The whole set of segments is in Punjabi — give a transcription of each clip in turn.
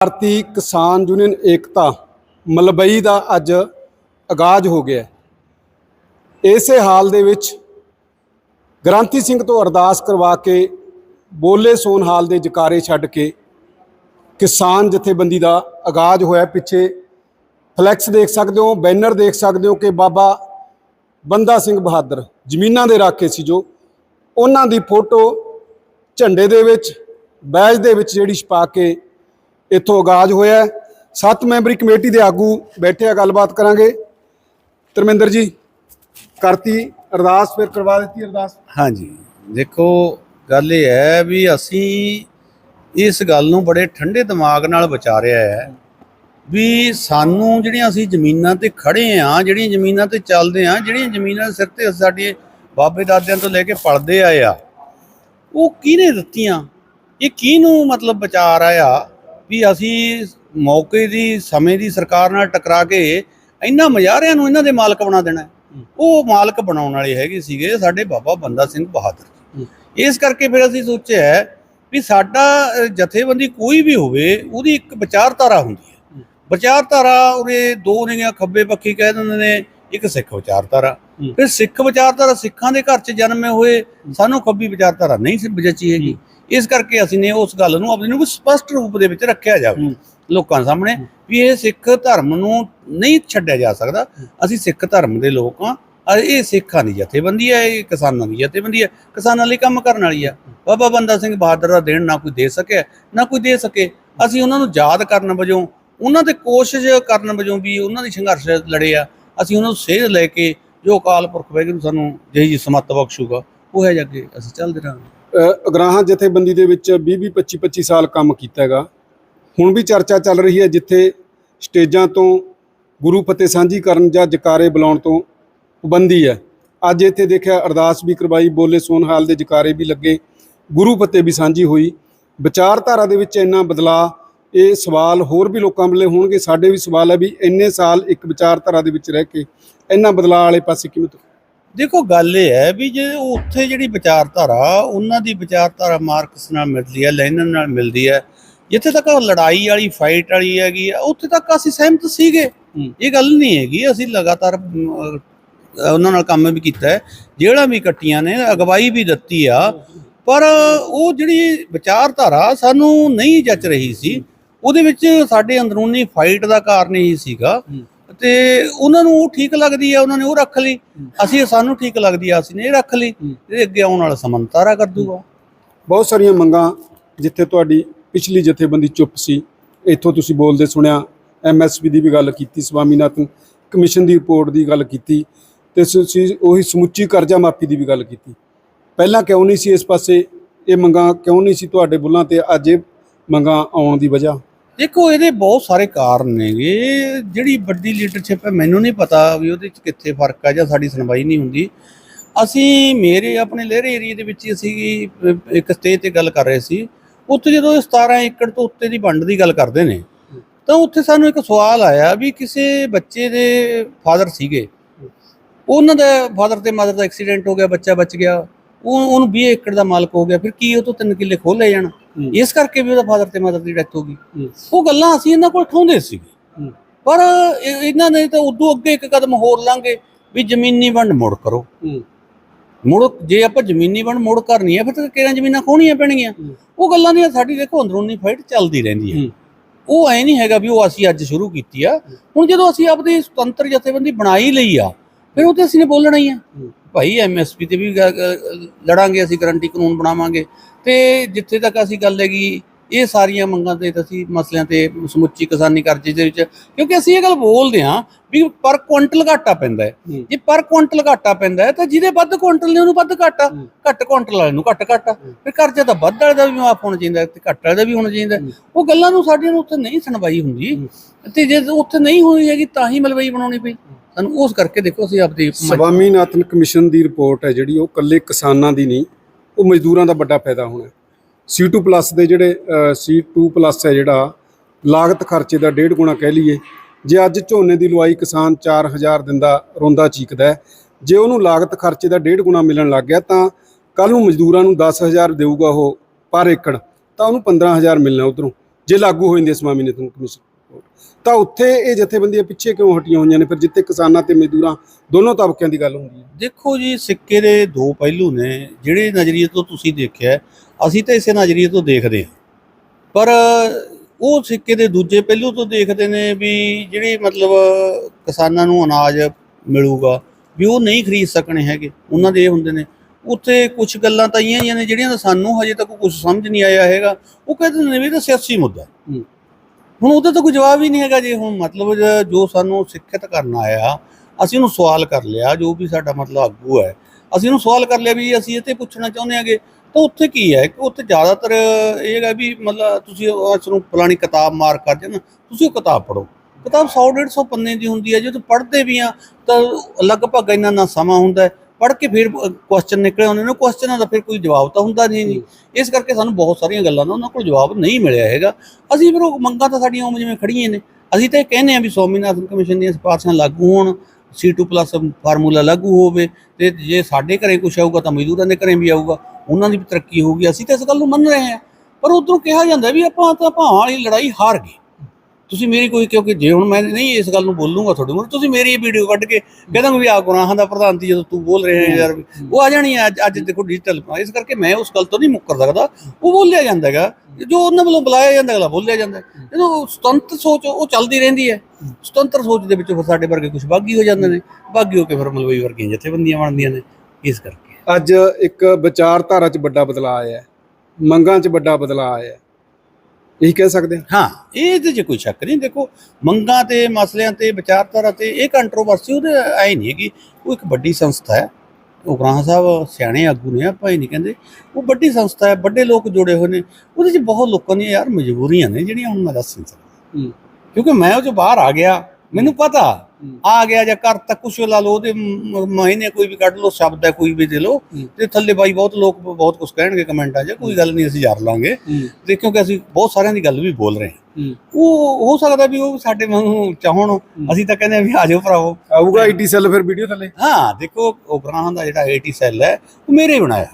ਭਾਰਤੀ ਕਿਸਾਨ ਯੂਨੀਅਨ ਏਕਤਾ ਮਲਬਈ ਦਾ ਅੱਜ ਆਗਾਜ਼ ਹੋ ਗਿਆ ਇਸੇ ਹਾਲ ਦੇ ਵਿੱਚ ਗ੍ਰਾਂਤੀ ਸਿੰਘ ਤੋਂ ਅਰਦਾਸ ਕਰਵਾ ਕੇ ਬੋਲੇ ਸੋਨ ਹਾਲ ਦੇ ਜਕਾਰੇ ਛੱਡ ਕੇ ਕਿਸਾਨ ਜਥੇਬੰਦੀ ਦਾ ਆਗਾਜ਼ ਹੋਇਆ ਪਿੱਛੇ ਫਲੈਕਸ ਦੇਖ ਸਕਦੇ ਹੋ, ਬੈਨਰ ਦੇਖ ਸਕਦੇ ਹੋ ਕਿ ਬਾਬਾ ਬੰਦਾ ਸਿੰਘ ਬਹਾਦਰ ਜ਼ਮੀਨਾਂ ਦੇ ਰਾਖੇ ਸੀ ਜੋ ਉਹਨਾਂ ਦੀ ਫੋਟੋ ਝੰਡੇ ਦੇ ਵਿੱਚ, ਬੈਜ ਦੇ ਵਿੱਚ ਜਿਹੜੀ ਛਪਾ ਕੇ ਇੱਥੋਂ ਆਗਾਜ਼ ਹੋਇਆ ਸੱਤ ਮੈਂਬਰੀ ਕਮੇਟੀ ਦੇ ਆਗੂ ਬੈਠੇ ਆ, ਗੱਲਬਾਤ ਕਰਾਂਗੇ। ਧਰਮਿੰਦਰ ਜੀ, ਕਰਤੀ, ਅਰਦਾਸ ਫਿਰ ਕਰਵਾ ਦਿੱਤੀ, ਅਰਦਾਸ। ਹਾਂਜੀ। ਦੇਖੋ, ਗੱਲ ਇਹ ਹੈ ਵੀ ਅਸੀਂ ਇਸ ਗੱਲ ਨੂੰ ਬੜੇ ਠੰਡੇ ਦਿਮਾਗ ਨਾਲ ਵਿਚਾਰਿਆ ਹੈ ਵੀ ਸਾਨੂੰ ਜਿਹੜੀਆਂ ਅਸੀਂ ਜ਼ਮੀਨਾਂ ਤੇ ਖੜੇ ਆ ਜਿਹੜੀਆਂ ਜ਼ਮੀਨਾਂ ਤੇ ਚੱਲਦੇ ਆ ਜਿਹੜੀਆਂ ਜ਼ਮੀਨਾਂ ਸਿਰ ਤੇ ਸਾਡੇ ਬਾਬੇ ਦਾਦਿਆਂ ਤੋਂ ਲੈ ਕੇ ਪਲਦੇ ਆਏ ਆ, ਉਹ ਕਿਹਨੇ ਦਿੱਤੀਆਂ? ਇਹ ਕਿਹਨੂੰ ਮਤਲਬ ਵਿਚਾਰ ਆਇਆ? ਵੀ ਅਸੀਂ ਮੌਕੇ ਦੀ ਸਮੇਂ ਦੀ ਸਰਕਾਰ ਨਾਲ ਟਕਰਾ ਕੇ ਇਹਨਾਂ ਮਜ਼ਾਰਿਆਂ ਨੂੰ ਇਹਨਾਂ ਦੇ ਮਾਲਕ ਬਣਾ ਦੇਣਾ। ਉਹ ਮਾਲਕ ਬਣਾਉਣ ਵਾਲੇ ਹੈਗੇ ਸੀਗੇ ਸਾਡੇ ਬਾਬਾ ਬੰਦਾ ਸਿੰਘ ਬਹਾਦਰ ਇਸ ਕਰਕੇ ਫਿਰ ਅਸੀਂ ਸੋਚਿਆ ਵੀ ਸਾਡਾ ਜਥੇਬੰਦੀ ਕੋਈ ਵੀ ਹੋਵੇ ਉਹਦੀ ਇੱਕ ਵਿਚਾਰਧਾਰਾ ਹੁੰਦੀ ਹੈ। ਵਿਚਾਰਧਾਰਾ ਉਹਦੇ ਦੋ ਨੇਗੀਆਂ ਖੱਬੇ ਪੱਖੀ ਕਹਿ ਦਿੰਦੇ ਨੇ ਇੱਕ ਸਿੱਖ ਵਿਚਾਰਧਾਰਾ। ਫਿਰ ਸਿੱਖ ਵਿਚਾਰਧਾਰਾ ਸਿੱਖਾਂ ਦੇ ਘਰ 'ਚ ਜਨਮੇ ਹੋਏ ਸਾਨੂੰ ਖੱਬੀ ਵਿਚਾਰਧਾਰਾ ਨਹੀਂ ਸੀ ਬਜਚੀ ਹੈਗੀ। ਇਸ ਕਰਕੇ ਅਸੀਂ ਨੇ ਉਸ ਗੱਲ ਨੂੰ ਆਪਣੀ ਨੂੰ ਸਪਸ਼ਟ ਰੂਪ ਦੇ ਵਿੱਚ ਰੱਖਿਆ ਜਾਵੇ। ਲੋਕਾਂ ਸਾਹਮਣੇ ਵੀ ਇਹ ਸਿੱਖ ਧਰਮ ਨੂੰ ਨਹੀਂ ਛੱਡਿਆ ਜਾ ਸਕਦਾ। ਅਸੀਂ ਸਿੱਖ ਧਰਮ ਦੇ ਲੋਕ ਹਾਂ। ਅਰ ਇਹ ਸਿੱਖਾਂ ਦੀ ਜਥੇਬੰਦੀ ਹੈ ਇਹ ਕਿਸਾਨਾਂ ਦੀ ਜਥੇਬੰਦੀ ਹੈ। ਕਿਸਾਨਾਂ ਲਈ ਕੰਮ ਕਰਨ ਵਾਲੀ ਆ ਬਾਬਾ ਬੰਦਾ ਸਿੰਘ ਬਹਾਦਰ ਦਾ ਦੇਣ ਨਾ ਕੋਈ ਦੇ ਸਕਿਆ ਨਾ ਕੋਈ ਦੇ ਸਕੇ। ਅਸੀਂ ਉਹਨਾਂ ਨੂੰ ਯਾਦ ਕਰਨ ਵਜੋਂ ਉਹਨਾਂ ਦੇ ਕੋਸ਼ਿਸ਼ ਕਰਨ ਵਜੋਂ ਵੀ ਉਹਨਾਂ ਦੀ ਸੰਘਰਸ਼ ਲੜੇ ਆ। ਅਸੀਂ ਉਹਨਾਂ ਨੂੰ ਸੇਧ ਲੈ ਕੇ ਜੋ ਅਕਾਲ ਪੁਰਖ ਵਾਹਿਗੁਰੂ ਸਾਨੂੰ ਜਿਹੀ ਜੀ ਸਮੱਤ ਬਖਸ਼ੂਗਾ ਉਹ ਹੈ ਅੱਗੇ ਅਸੀਂ ਚੱਲਦੇ ਰਹਾਂਗੇ। ਅਗਰਾਹਾਂ ਜਥੇਬੰਦੀ ਦੇ ਵਿੱਚ 20 20 25 25 ਸਾਲ ਕੰਮ ਕੀਤਾ ਹੈਗਾ ਹੁਣ ਵੀ ਚਰਚਾ ਚੱਲ ਰਹੀ ਹੈ ਜਿੱਥੇ ਸਟੇਜਾਂ ਤੋਂ ਗੁਰੂ ਫਤਿਹ ਸਾਂਝੀ ਕਰਨ ਜਾਂ ਜਕਾਰੇ ਬੁਲਾਉਣ ਤੋਂ ਪਾਬੰਦੀ ਹੈ ਅੱਜ ਇੱਥੇ ਦੇਖਿਆ ਅਰਦਾਸ ਵੀ ਕਰਵਾਈ, ਬੋਲੇ ਸੋਨਹਾਲ ਦੇ ਜਕਾਰੇ ਵੀ ਲੱਗੇ, ਗੁਰੂ ਫਤਿਹ ਵੀ ਸਾਂਝੀ ਹੋਈ ਵਿਚਾਰਧਾਰਾ ਦੇ ਵਿੱਚ ਇੰਨਾ ਬਦਲਾਅ, ਇਹ ਸਵਾਲ ਹੋਰ ਵੀ ਲੋਕਾਂ ਵੱਲੇ ਹੋਣਗੇ, ਸਾਡੇ ਵੀ ਸਵਾਲ ਹੈ ਵੀ ਇੰਨੇ ਸਾਲ ਇੱਕ ਵਿਚਾਰਧਾਰਾ ਦੇ ਵਿੱਚ ਰਹਿ ਕੇ ਇੰਨਾ ਬਦਲਾਅ ਵਾਲੇ ਪਾਸੇ ਕਿਵੇਂ ਤੁਰੇ? ਦੇਖੋ ਗੱਲ ਇਹ ਹੈ ਵੀ ਜੇ ਉੱਥੇ ਜਿਹੜੀ ਵਿਚਾਰਧਾਰਾ ਉਹਨਾਂ ਦੀ ਵਿਚਾਰਧਾਰਾ ਮਾਰਕਸ ਨਾਲ ਮਿਲਦੀ ਹੈ ਲੈਨਨ ਨਾਲ ਮਿਲਦੀ ਹੈ ਜਿੱਥੇ ਤੱਕ ਲੜਾਈ ਵਾਲੀ ਫਾਈਟ ਵਾਲੀ ਹੈਗੀ ਆ ਉੱਥੇ ਤੱਕ ਅਸੀਂ ਸਹਿਮਤ ਸੀਗੇ। ਇਹ ਗੱਲ ਨਹੀਂ ਹੈਗੀ ਅਸੀਂ ਲਗਾਤਾਰ ਉਹਨਾਂ ਨਾਲ ਕੰਮ ਵੀ ਕੀਤਾ ਹੈ ਜਿਹੜਾ ਵੀ ਕੱਟੀਆਂ ਨੇ ਅਗਵਾਈ ਵੀ ਦਿੱਤੀ ਆ ਪਰ ਉਹ ਜਿਹੜੀ ਵਿਚਾਰਧਾਰਾ ਸਾਨੂੰ ਨਹੀਂ ਜੱਚ ਰਹੀ ਸੀ ਉਹਦੇ ਵਿੱਚ ਸਾਡੇ ਅੰਦਰੂਨੀ ਫਾਈਟ ਦਾ ਕਾਰਨ ਹੀ ਸੀਗਾ। ਤੇ ਉਹਨਾਂ ਨੂੰ ਉਹ ਠੀਕ ਲੱਗਦੀ ਆ ਉਹਨਾਂ ਨੇ ਉਹ ਰੱਖ ਲਈ। ਅਸੀਂ ਸਾਨੂੰ ਠੀਕ ਲੱਗਦੀ ਆ ਅਸੀਂ ਨੇ ਇਹ ਰੱਖ ਲਈ। ਇਹ ਅੱਗੇ ਆਉਣ ਵਾਲਾ ਸਮੰਤਾਰਾ ਕਰ ਦੂਗਾ। ਬਹੁਤ ਸਾਰੀਆਂ ਮੰਗਾਂ ਜਿੱਥੇ ਤੁਹਾਡੀ ਪਿਛਲੀ ਜਥੇਬੰਦੀ ਚੁੱਪ ਸੀ ਇੱਥੋਂ ਤੁਸੀਂ ਬੋਲਦੇ ਸੁਣਿਆ ਐਮਐਸਪੀ ਦੀ ਵੀ ਗੱਲ ਕੀਤੀ ਸਵਾਮੀਨਾਥਨ ਕਮਿਸ਼ਨ ਦੀ ਰਿਪੋਰਟ ਦੀ ਗੱਲ ਕੀਤੀ ਤੇ ਤੁਸੀਂ ਉਹੀ ਸਮੁੱਚੀ ਕਰਜ਼ਾ ਮਾਫੀ ਦੀ ਵੀ ਗੱਲ ਕੀਤੀ। ਪਹਿਲਾਂ ਕਿਉਂ ਨਹੀਂ ਸੀ ਇਸ ਪਾਸੇ ਇਹ ਮੰਗਾਂ ਕਿਉਂ ਨਹੀਂ ਸੀ ਤੁਹਾਡੇ ਬੁੱਲਾਂ ਤੇ ਅੱਜ ਇਹ ਮੰਗਾਂ ਆਉਣ ਦੀ ਵਜ੍ਹਾ? ਦੇਖੋ, ਇਹਦੇ ਬਹੁਤ ਸਾਰੇ ਕਾਰਨ ਨੇਗੇ। ਜਿਹੜੀ ਵੱਡੀ ਲੀਡਰਸ਼ਿਪ ਹੈ, ਮੈਨੂੰ ਨਹੀਂ ਪਤਾ ਵੀ ਉਹਦੇ ਚ ਕਿੱਥੇ ਫ਼ਰਕ ਆ ਜਾਂ ਸਾਡੀ ਸੁਣਵਾਈ ਨਹੀਂ ਹੁੰਦੀ। ਅਸੀਂ ਮੇਰੇ ਆਪਣੇ ਲਹਿਰੇ ਏਰੀਆ ਦੇ ਵਿੱਚ ਹੀ ਅਸੀਂ ਇੱਕ ਸਟੇਜ ਤੇ ਗੱਲ ਕਰ ਰਹੇ ਸੀ। ਉੱਥੇ ਜਦੋਂ ਇਹ 17 ਏਕੜ ਤੋਂ ਉੱਤੇ ਦੀ ਵੰਡ ਦੀ ਗੱਲ ਕਰਦੇ ਨੇ, ਤਾਂ ਉੱਥੇ ਸਾਨੂੰ ਇੱਕ ਸਵਾਲ ਆਇਆ ਵੀ ਕਿਸੇ ਬੱਚੇ ਦੇ ਫਾਦਰ ਸੀਗੇ। ਉਹਨਾਂ ਦਾ ਫਾਦਰ ਤੇ ਮਦਰ ਦਾ ਐਕਸੀਡੈਂਟ ਹੋ ਗਿਆ, ਬੱਚਾ ਬਚ ਗਿਆ। ਉਹ ਉਹਨੂੰ 20 ਏਕੜ ਦਾ ਮਾਲਕ ਹੋ ਗਿਆ ਫਿਰ ਕੀ ਉਹ ਤੋਂ ਤਿੰਨ ਕਿੱਲੇ ਖੋਹ ਲੈ ਜਾਣ। ਇਸ ਕਰਕੇ ਵੀ ਉਹਦਾ ਫਾਦਰ ਤੇ ਮਦਰ ਦੀ ਡੈਥ ਹੋ ਗਈ। ਉਹ ਗੱਲਾਂ ਅਸੀਂ ਇਹਨਾਂ ਕੋਲ ਠਾਉਂਦੇ ਸੀਗੇ। ਪਰ ਇਹ- ਇਹਨਾਂ ਨੇ ਤਾਂ ਉਦੋਂ ਅੱਗੇ ਇੱਕ ਕਦਮ ਹੋਰ ਲਾਂਗੇ ਵੀ ਜ਼ਮੀਨੀ ਵੰਡ ਮੁੜ ਕਰੋ ਮੁੜ ਜੇ ਆਪਾਂ ਜ਼ਮੀਨੀ ਵੰਡ ਮੁੜ ਕਰਨੀ ਹੈ ਫਿਰ ਤਾਂ ਕਿਹੜੀਆਂ ਜ਼ਮੀਨਾਂ ਖੋਣੀਆਂ ਪੈਣਗੀਆਂ। ਉਹ ਗੱਲਾਂ ਦੀਆਂ ਸਾਡੀ ਦੇਖੋ ਅੰਦਰੂਨੀ ਫਾਈਟ ਚੱਲਦੀ ਰਹਿੰਦੀ ਹੈ। ਉਹ ਐ ਨਹੀਂ ਹੈਗਾ ਵੀ ਉਹ ਅਸੀਂ ਅੱਜ ਸ਼ੁਰੂ ਕੀਤੀ ਆ ਹੁਣ ਜਦੋਂ ਅਸੀਂ ਆਪਣੀ ਸੁਤੰਤਰ ਜਥੇਬੰਦੀ ਬਣਾਈ ਲਈ ਆ ਫਿਰ ਉਹ ਤੇ ਅਸੀਂ ਨੇ ਬੋਲਣਾ ਹੀ ਆ। ਭਾਈ ਐਮਐਸਪੀ ਤੇ ਵੀ ਲੜਾਂਗੇ ਅਸੀਂ ਗਰੰਟੀ ਕਾਨੂੰਨ ਬਣਾਵਾਂਗੇ। ਤੇ ਜਿੱਥੇ ਤੱਕ ਅਸੀਂ ਗੱਲ ਹੈਗੀ ਇਹ ਸਾਰੀਆਂ ਮੰਗਾਂ ਤੇ ਅਸੀਂ ਮਸਲਿਆਂ ਤੇ ਸਮੁੱਚੀ ਕਿਸਾਨੀ ਕਰਜ਼ੇ ਦੇ ਵਿੱਚ ਕਿਉਂਕਿ ਅਸੀਂ ਇਹ ਗੱਲ ਬੋਲਦੇ ਹਾਂ ਵੀ ਪਰ ਕੁਇੰਟਲ ਘਾਟਾ ਪੈਂਦਾ ਹੈ। ਜੇ ਪਰ ਕੁਇੰਟਲ ਘਾਟਾ ਪੈਂਦਾ ਹੈ ਤਾਂ ਜਿਹਦੇ ਵੱਧ ਕੁਇੰਟਲ ਨੇ ਉਹਨੂੰ ਵੱਧ ਘਾਟਾ। ਘੱਟ ਕੁਇੰਟਲ ਵਾਲੇ ਨੂੰ ਘੱਟ ਘਾਟਾ। ਫਿਰ ਕਰਜ਼ਾ ਤਾਂ ਵੱਧ ਵਾਲੇ ਦਾ ਵੀ ਮਾਫ ਹੋਣਾ ਚਾਹੀਦਾ ਤੇ ਘੱਟ ਵਾਲੇ ਦਾ ਵੀ ਹੋਣਾ ਚਾਹੀਦਾ। ਉਹ ਗੱਲਾਂ ਨੂੰ ਸਾਡੀਆਂ ਨੂੰ ਉੱਥੇ ਨਹੀਂ ਸੁਣਵਾਈ ਹੁੰਦੀ। ਤੇ ਜੇ ਉੱਥੇ ਨਹੀਂ ਹੋਈ ਹੈਗੀ ਤਾਂ ਹੀ ਮਲਵਈ ਬਣਾਉਣੀ ਪਈ। ਸਾਨੂੰ ਉਸ ਕਰਕੇ ਦੇਖੋ ਅਸੀਂ ਆਪਦੀ ਸਵਾਮੀਨਾਥਨ ਕਮਿਸ਼ਨ ਦੀ ਰਿਪੋਰਟ ਹੈ ਜਿਹੜੀ ਉਹ ਕੱਲੇ ਕਿਸਾਨਾਂ ਦੀ ਨਹੀਂ ਉਹ ਮਜ਼ਦੂਰਾਂ ਦਾ ਵੱਡਾ ਫਾਇਦਾ ਹੋਣਾ C2 ਪਲੱਸ ਦੇ ਜਿਹੜੇ ਅ, C2 ਪਲੱਸ ਹੈ ਜਿਹੜਾ ਲਾਗਤ ਖਰਚੇ ਦਾ ਡੇਢ ਗੁਣਾ ਕਹਿ ਲਈਏ। ਜੇ ਅੱਜ ਝੋਨੇ ਦੀ ਲੁਆਈ ਕਿਸਾਨ 4000 ਦਿੰਦਾ ਰੋਂਦਾ ਚੀਕਦਾ ਜੇ ਉਹਨੂੰ ਲਾਗਤ ਖਰਚੇ ਦਾ ਡੇਢ ਗੁਣਾ ਮਿਲਣ ਲੱਗ ਗਿਆ ਤਾਂ ਕੱਲ ਨੂੰ ਮਜ਼ਦੂਰਾਂ ਨੂੰ 10000 ਦੇਊਗਾ ਉਹ ਪਰ ਏਕੜ ਤਾਂ ਉਹਨੂੰ 15000 ਮਿਲਣਾ ਉਧਰੋਂ ਜੇ ਲਾਗੂ ਹੋ ਜਾਂਦੀ ਹੈ ਸਵਾਮੀਨਾਥਨ ਕਮਿਸ਼ਨ। ਤਾਂ ਉੱਥੇ ਇਹ ਜਥੇਬੰਦੀਆਂ ਪਿੱਛੇ ਕਿਉਂ ਹਟੀਆਂ ਹੋਈਆਂ ਨੇ? ਫਿਰ ਜਿੱਥੇ ਕਿਸਾਨਾਂ ਤੇ ਮਜ਼ਦੂਰਾਂ ਦੋਨੋਂ ਤਬਕਿਆਂ ਦੀ ਗੱਲ ਹੁੰਦੀ ਹੈ। ਦੇਖੋ ਜੀ ਸਿੱਕੇ ਦੇ ਦੋ ਪਹਿਲੂ ਨੇ ਜਿਹੜੇ ਨਜ਼ਰੀਏ ਤੋਂ ਤੁਸੀਂ ਦੇਖਿਆ ਅਸੀਂ ਤਾਂ ਇਸੇ ਨਜ਼ਰੀਏ ਤੋਂ ਦੇਖਦੇ ਹਾਂ। ਪਰ ਉਹ ਸਿੱਕੇ ਦੇ ਦੂਜੇ ਪਹਿਲੂ ਤੋਂ ਦੇਖਦੇ ਨੇ ਵੀ ਜਿਹੜੀ ਮਤਲਬ ਕਿਸਾਨਾਂ ਨੂੰ ਅਨਾਜ ਮਿਲੂਗਾ ਵੀ ਉਹ ਨਹੀਂ ਖਰੀਦ ਸਕਣੇ ਹੈਗੇ। ਉਹਨਾਂ ਦੇ ਇਹ ਹੁੰਦੇ ਨੇ ਉੱਥੇ ਕੁਝ ਗੱਲਾਂ ਤਾਂ ਇਹੀਆਂ ਨੇ ਜਿਹੜੀਆਂ ਸਾਨੂੰ ਹਜੇ ਤੱਕ ਕੁਝ ਸਮਝ ਨਹੀਂ ਆਇਆ ਹੈਗਾ। ਉਹ ਕਹਿੰਦੇ ਨੇ ਵੀ ਇਹ ਤਾਂ ਸਿਆਸੀ ਮੁੱਦਾ। ਹੁਣ ਉਹਦਾ ਤਾਂ ਕੋਈ ਜਵਾਬ ਹੀ ਨਹੀਂ ਹੈਗਾ ਜੇ। ਹੁਣ ਮਤਲਬ ਜੋ ਸਾਨੂੰ ਸਿੱਖਿਅਤ ਕਰਨ ਆਇਆ, ਅਸੀਂ ਉਹਨੂੰ ਸਵਾਲ ਕਰ ਲਿਆ, ਜੋ ਵੀ ਸਾਡਾ ਮਤਲਬ ਆਗੂ ਹੈ, ਅਸੀਂ ਉਹਨੂੰ ਸਵਾਲ ਕਰ ਲਿਆ ਵੀ ਅਸੀਂ ਇਹ ਤੇ ਪੁੱਛਣਾ ਚਾਹੁੰਦੇ ਹਾਂਗੇ, ਤਾਂ ਉੱਥੇ ਕੀ ਹੈ? ਕਿ ਉੱਥੇ ਜ਼ਿਆਦਾਤਰ ਇਹ ਹੈਗਾ ਵੀ ਮਤਲਬ ਤੁਸੀਂ ਉਸ ਨੂੰ ਫਲਾਣੀ ਕਿਤਾਬ ਮਾਰ ਕਰ ਨਾ ਤੁਸੀਂ ਉਹ ਕਿਤਾਬ ਪੜ੍ਹੋ। ਕਿਤਾਬ 100 150 ਪੰਨੇ ਦੀ ਹੁੰਦੀ ਹੈ। ਜੇ ਜਦੋਂ ਪੜ੍ਹਦੇ ਵੀ ਆ, ਤਾਂ ਲਗਭਗ ਇੰਨਾ ਨਾ ਸਮਾਂ ਹੁੰਦਾ ਪੜ੍ਹ ਕੇ ਫਿਰ ਕੁਐਸਚਨ ਨਿਕਲੇ ਆਉਂਦੇ ਨੇ ਕੁਐਸਚਨਾਂ ਦਾ ਫਿਰ ਕੋਈ ਜਵਾਬ ਤਾਂ ਹੁੰਦਾ ਨਹੀਂ ਜੀ। ਇਸ ਕਰਕੇ ਸਾਨੂੰ ਬਹੁਤ ਸਾਰੀਆਂ ਗੱਲਾਂ ਦਾ ਉਹਨਾਂ ਕੋਲ ਜਵਾਬ ਨਹੀਂ ਮਿਲਿਆ ਹੈਗਾ। ਅਸੀਂ ਫਿਰ ਉਹ ਮੰਗਾਂ ਤਾਂ ਸਾਡੀਆਂ ਜਿਵੇਂ ਖੜੀਆਂ ਨੇ। ਅਸੀਂ ਤਾਂ ਇਹ ਕਹਿੰਦੇ ਆ ਵੀ ਸਵਾਮੀਨਾਥਨ ਕਮਿਸ਼ਨ ਦੀਆਂ ਸਿਫਾਰਸ਼ਾਂ ਲਾਗੂ ਹੋਣ C2+ ਫਾਰਮੂਲਾ ਲਾਗੂ ਹੋਵੇ ਤੇ ਜੇ ਸਾਡੇ ਘਰੇ ਕੁਝ ਆਊਗਾ ਤਾਂ ਮਜ਼ਦੂਰਾਂ ਦੇ ਘਰੇ ਵੀ ਆਊਗਾ। ਉਹਨਾਂ ਦੀ ਵੀ ਤਰੱਕੀ ਹੋਊਗੀ। ਅਸੀਂ ਤਾਂ ਇਸ ਗੱਲ ਨੂੰ ਮੰਨ ਰਹੇ ਹਾਂ। ਪਰ ਉਧਰੋਂ ਕਿਹਾ ਜਾਂਦਾ ਵੀ ਆਪਾਂ ਤਾਂ ਭਾਵਾਂ ਵਾਲੀ ਲੜਾਈ ਹਾਰ ਗਏ। ਤੁਸੀਂ ਮੇਰੀ ਕੋਈ, ਕਿਉਂਕਿ ਜੇ ਹੁਣ ਮੈਂ ਨਹੀਂ ਇਸ ਗੱਲ ਨੂੰ ਬੋਲੂੰਗਾ ਤੁਹਾਡੇ ਮੂਹਰੇ ਤੁਸੀਂ ਮੇਰੀ ਇਹ ਵੀਡੀਓ ਕੱਢ ਕੇ ਕਹਿੰਦਾ ਵੀ ਆ ਗੁਨਾਹਾਂ ਦਾ ਪ੍ਰਧਾਨ ਸੀ ਜਦੋਂ ਤੂੰ ਬੋਲ ਰਹੇ ਹੈ ਯਾਰ ਉਹ ਆ ਜਾਣੀ ਹੈ, ਅੱਜ ਅੱਜ ਦੇਖੋ ਡਿਜੀਟਲ ਇਸ ਕਰਕੇ ਮੈਂ ਉਸ ਗੱਲ ਤੋਂ ਨਹੀਂ ਮੁੱਕਰ ਸਕਦਾ। ਉਹ ਬੋਲਿਆ ਜਾਂਦਾ ਹੈਗਾ, ਜੋ ਉਹਨਾਂ ਵੱਲੋਂ ਬੁਲਾਇਆ ਜਾਂਦਾ ਅਗਲਾ ਬੋਲਿਆ ਜਾਂਦਾ। ਜਦੋਂ ਸੁਤੰਤਰ ਸੋਚ ਉਹ ਚੱਲਦੀ ਰਹਿੰਦੀ ਹੈ ਸੁਤੰਤਰ ਸੋਚ ਦੇ ਵਿੱਚ ਫਿਰ ਸਾਡੇ ਵਰਗੇ ਕੁਝ ਬਾਗੀ ਹੋ ਜਾਂਦੇ ਨੇ, ਬਾਗੀ ਹੋ ਕੇ ਫਿਰ ਮਲਵਈ ਵਰਗੀਆਂ ਜਥੇਬੰਦੀਆਂ ਬਣਦੀਆਂ ਨੇ, ਇਸ ਕਰਕੇ। ਅੱਜ ਇੱਕ ਵਿਚਾਰਧਾਰਾ 'ਚ ਵੱਡਾ ਬਦਲਾਅ ਆਇਆ ਹੈ, ਮੰਗਾਂ 'ਚ ਵੱਡਾ ਬਦਲਾਅ ਆਇਆ ਹੈ। ਇਹੀ ਕਹਿ ਸਕਦੇ ਹਾਂ। ਹਾਂ ਇਹ ਤੇ ਜੇ ਕੋਈ ਸ਼ੱਕ ਨਹੀਂ। ਦੇਖੋ ਮੰਗਾਂ ਤੇ ਮਸਲਿਆਂ ਤੇ ਵਿਚਾਰਧਾਰਾ ਤੇ ਇਹ ਕੰਟਰੋਵਰਸੀ ਉਹਦੇ ਆਈ ਨਹੀਂ ਹੈਗੀ। ਉਹ ਇੱਕ ਵੱਡੀ ਸੰਸਥਾ ਹੈ। ਉਗਰਾਹਾਂ ਸਾਹਿਬ ਸਿਆਣੇ ਆਗੂ ਨੇ ਆਪਾਂ ਇਹ ਨਹੀਂ ਕਹਿੰਦੇ। ਉਹ ਵੱਡੀ ਸੰਸਥਾ ਹੈ ਵੱਡੇ ਲੋਕ ਜੁੜੇ ਹੋਏ ਨੇ। ਉਹਦੇ 'ਚ ਬਹੁਤ ਲੋਕਾਂ ਦੀਆਂ ਯਾਰ ਮਜਬੂਰੀਆਂ ਨੇ ਜਿਹੜੀਆਂ ਹੁਣ ਮੈਂ ਦੱਸ ਨਹੀਂ ਸਕਦਾ। ਕਿਉਂਕਿ ਮੈਂ ਉਹ 'ਚੋਂ ਬਾਹਰ ਆ ਗਿਆ। ਮੈਨੂੰ ਪਤਾ। ਆ ਗਿਆ ਜਾਂ ਕਰ ਤੱਕ ਕੁਛ ਲਾ ਲਓ ਉਹਦੇ ਮਹੀਨੇ ਕੋਈ ਵੀ ਕੱਢ ਲਓ ਸ਼ਬਦ ਹੈ ਕੋਈ ਵੀ ਦੇ ਹੂੰ। ਤੇ ਥੱਲੇ ਬਾਈ ਬਹੁਤ ਲੋਕ ਬਹੁਤ ਕੁਝ ਕਹਿਣਗੇ ਕਮੈਂਟਾਂ 'ਚ ਕੋਈ ਗੱਲ ਨਹੀਂ ਅਸੀਂ ਯਾਰ ਲਾਂਗੇ। ਤੇ ਕਿਉਂਕਿ ਅਸੀਂ ਬਹੁਤ ਸਾਰਿਆਂ ਦੀ ਗੱਲ ਵੀ ਬੋਲ ਰਹੇ ਹਾਂ। ਉਹ ਹੋ ਸਕਦਾ ਵੀ ਉਹ ਸਾਡੇ ਵਾਂਗੂ ਚਾਹਣ ਅਸੀਂ ਤਾਂ ਕਹਿੰਦੇ ਆ ਵੀ ਆ ਜਾਓ ਭਰਾਵੋ। ਆਊਗਾ ਆਈਟੀ ਸੈੱਲ ਫਿਰ ਵੀਡੀਓ ਥੱਲੇ। ਹਾਂ ਦੇਖੋ ਉਗਰਾਹਾਂ ਦਾ ਜਿਹੜਾ 80 ਸੈੱਲ ਹੈ ਉਹ ਮੇਰੇ ਹੀ। ਬਣਾਇਆ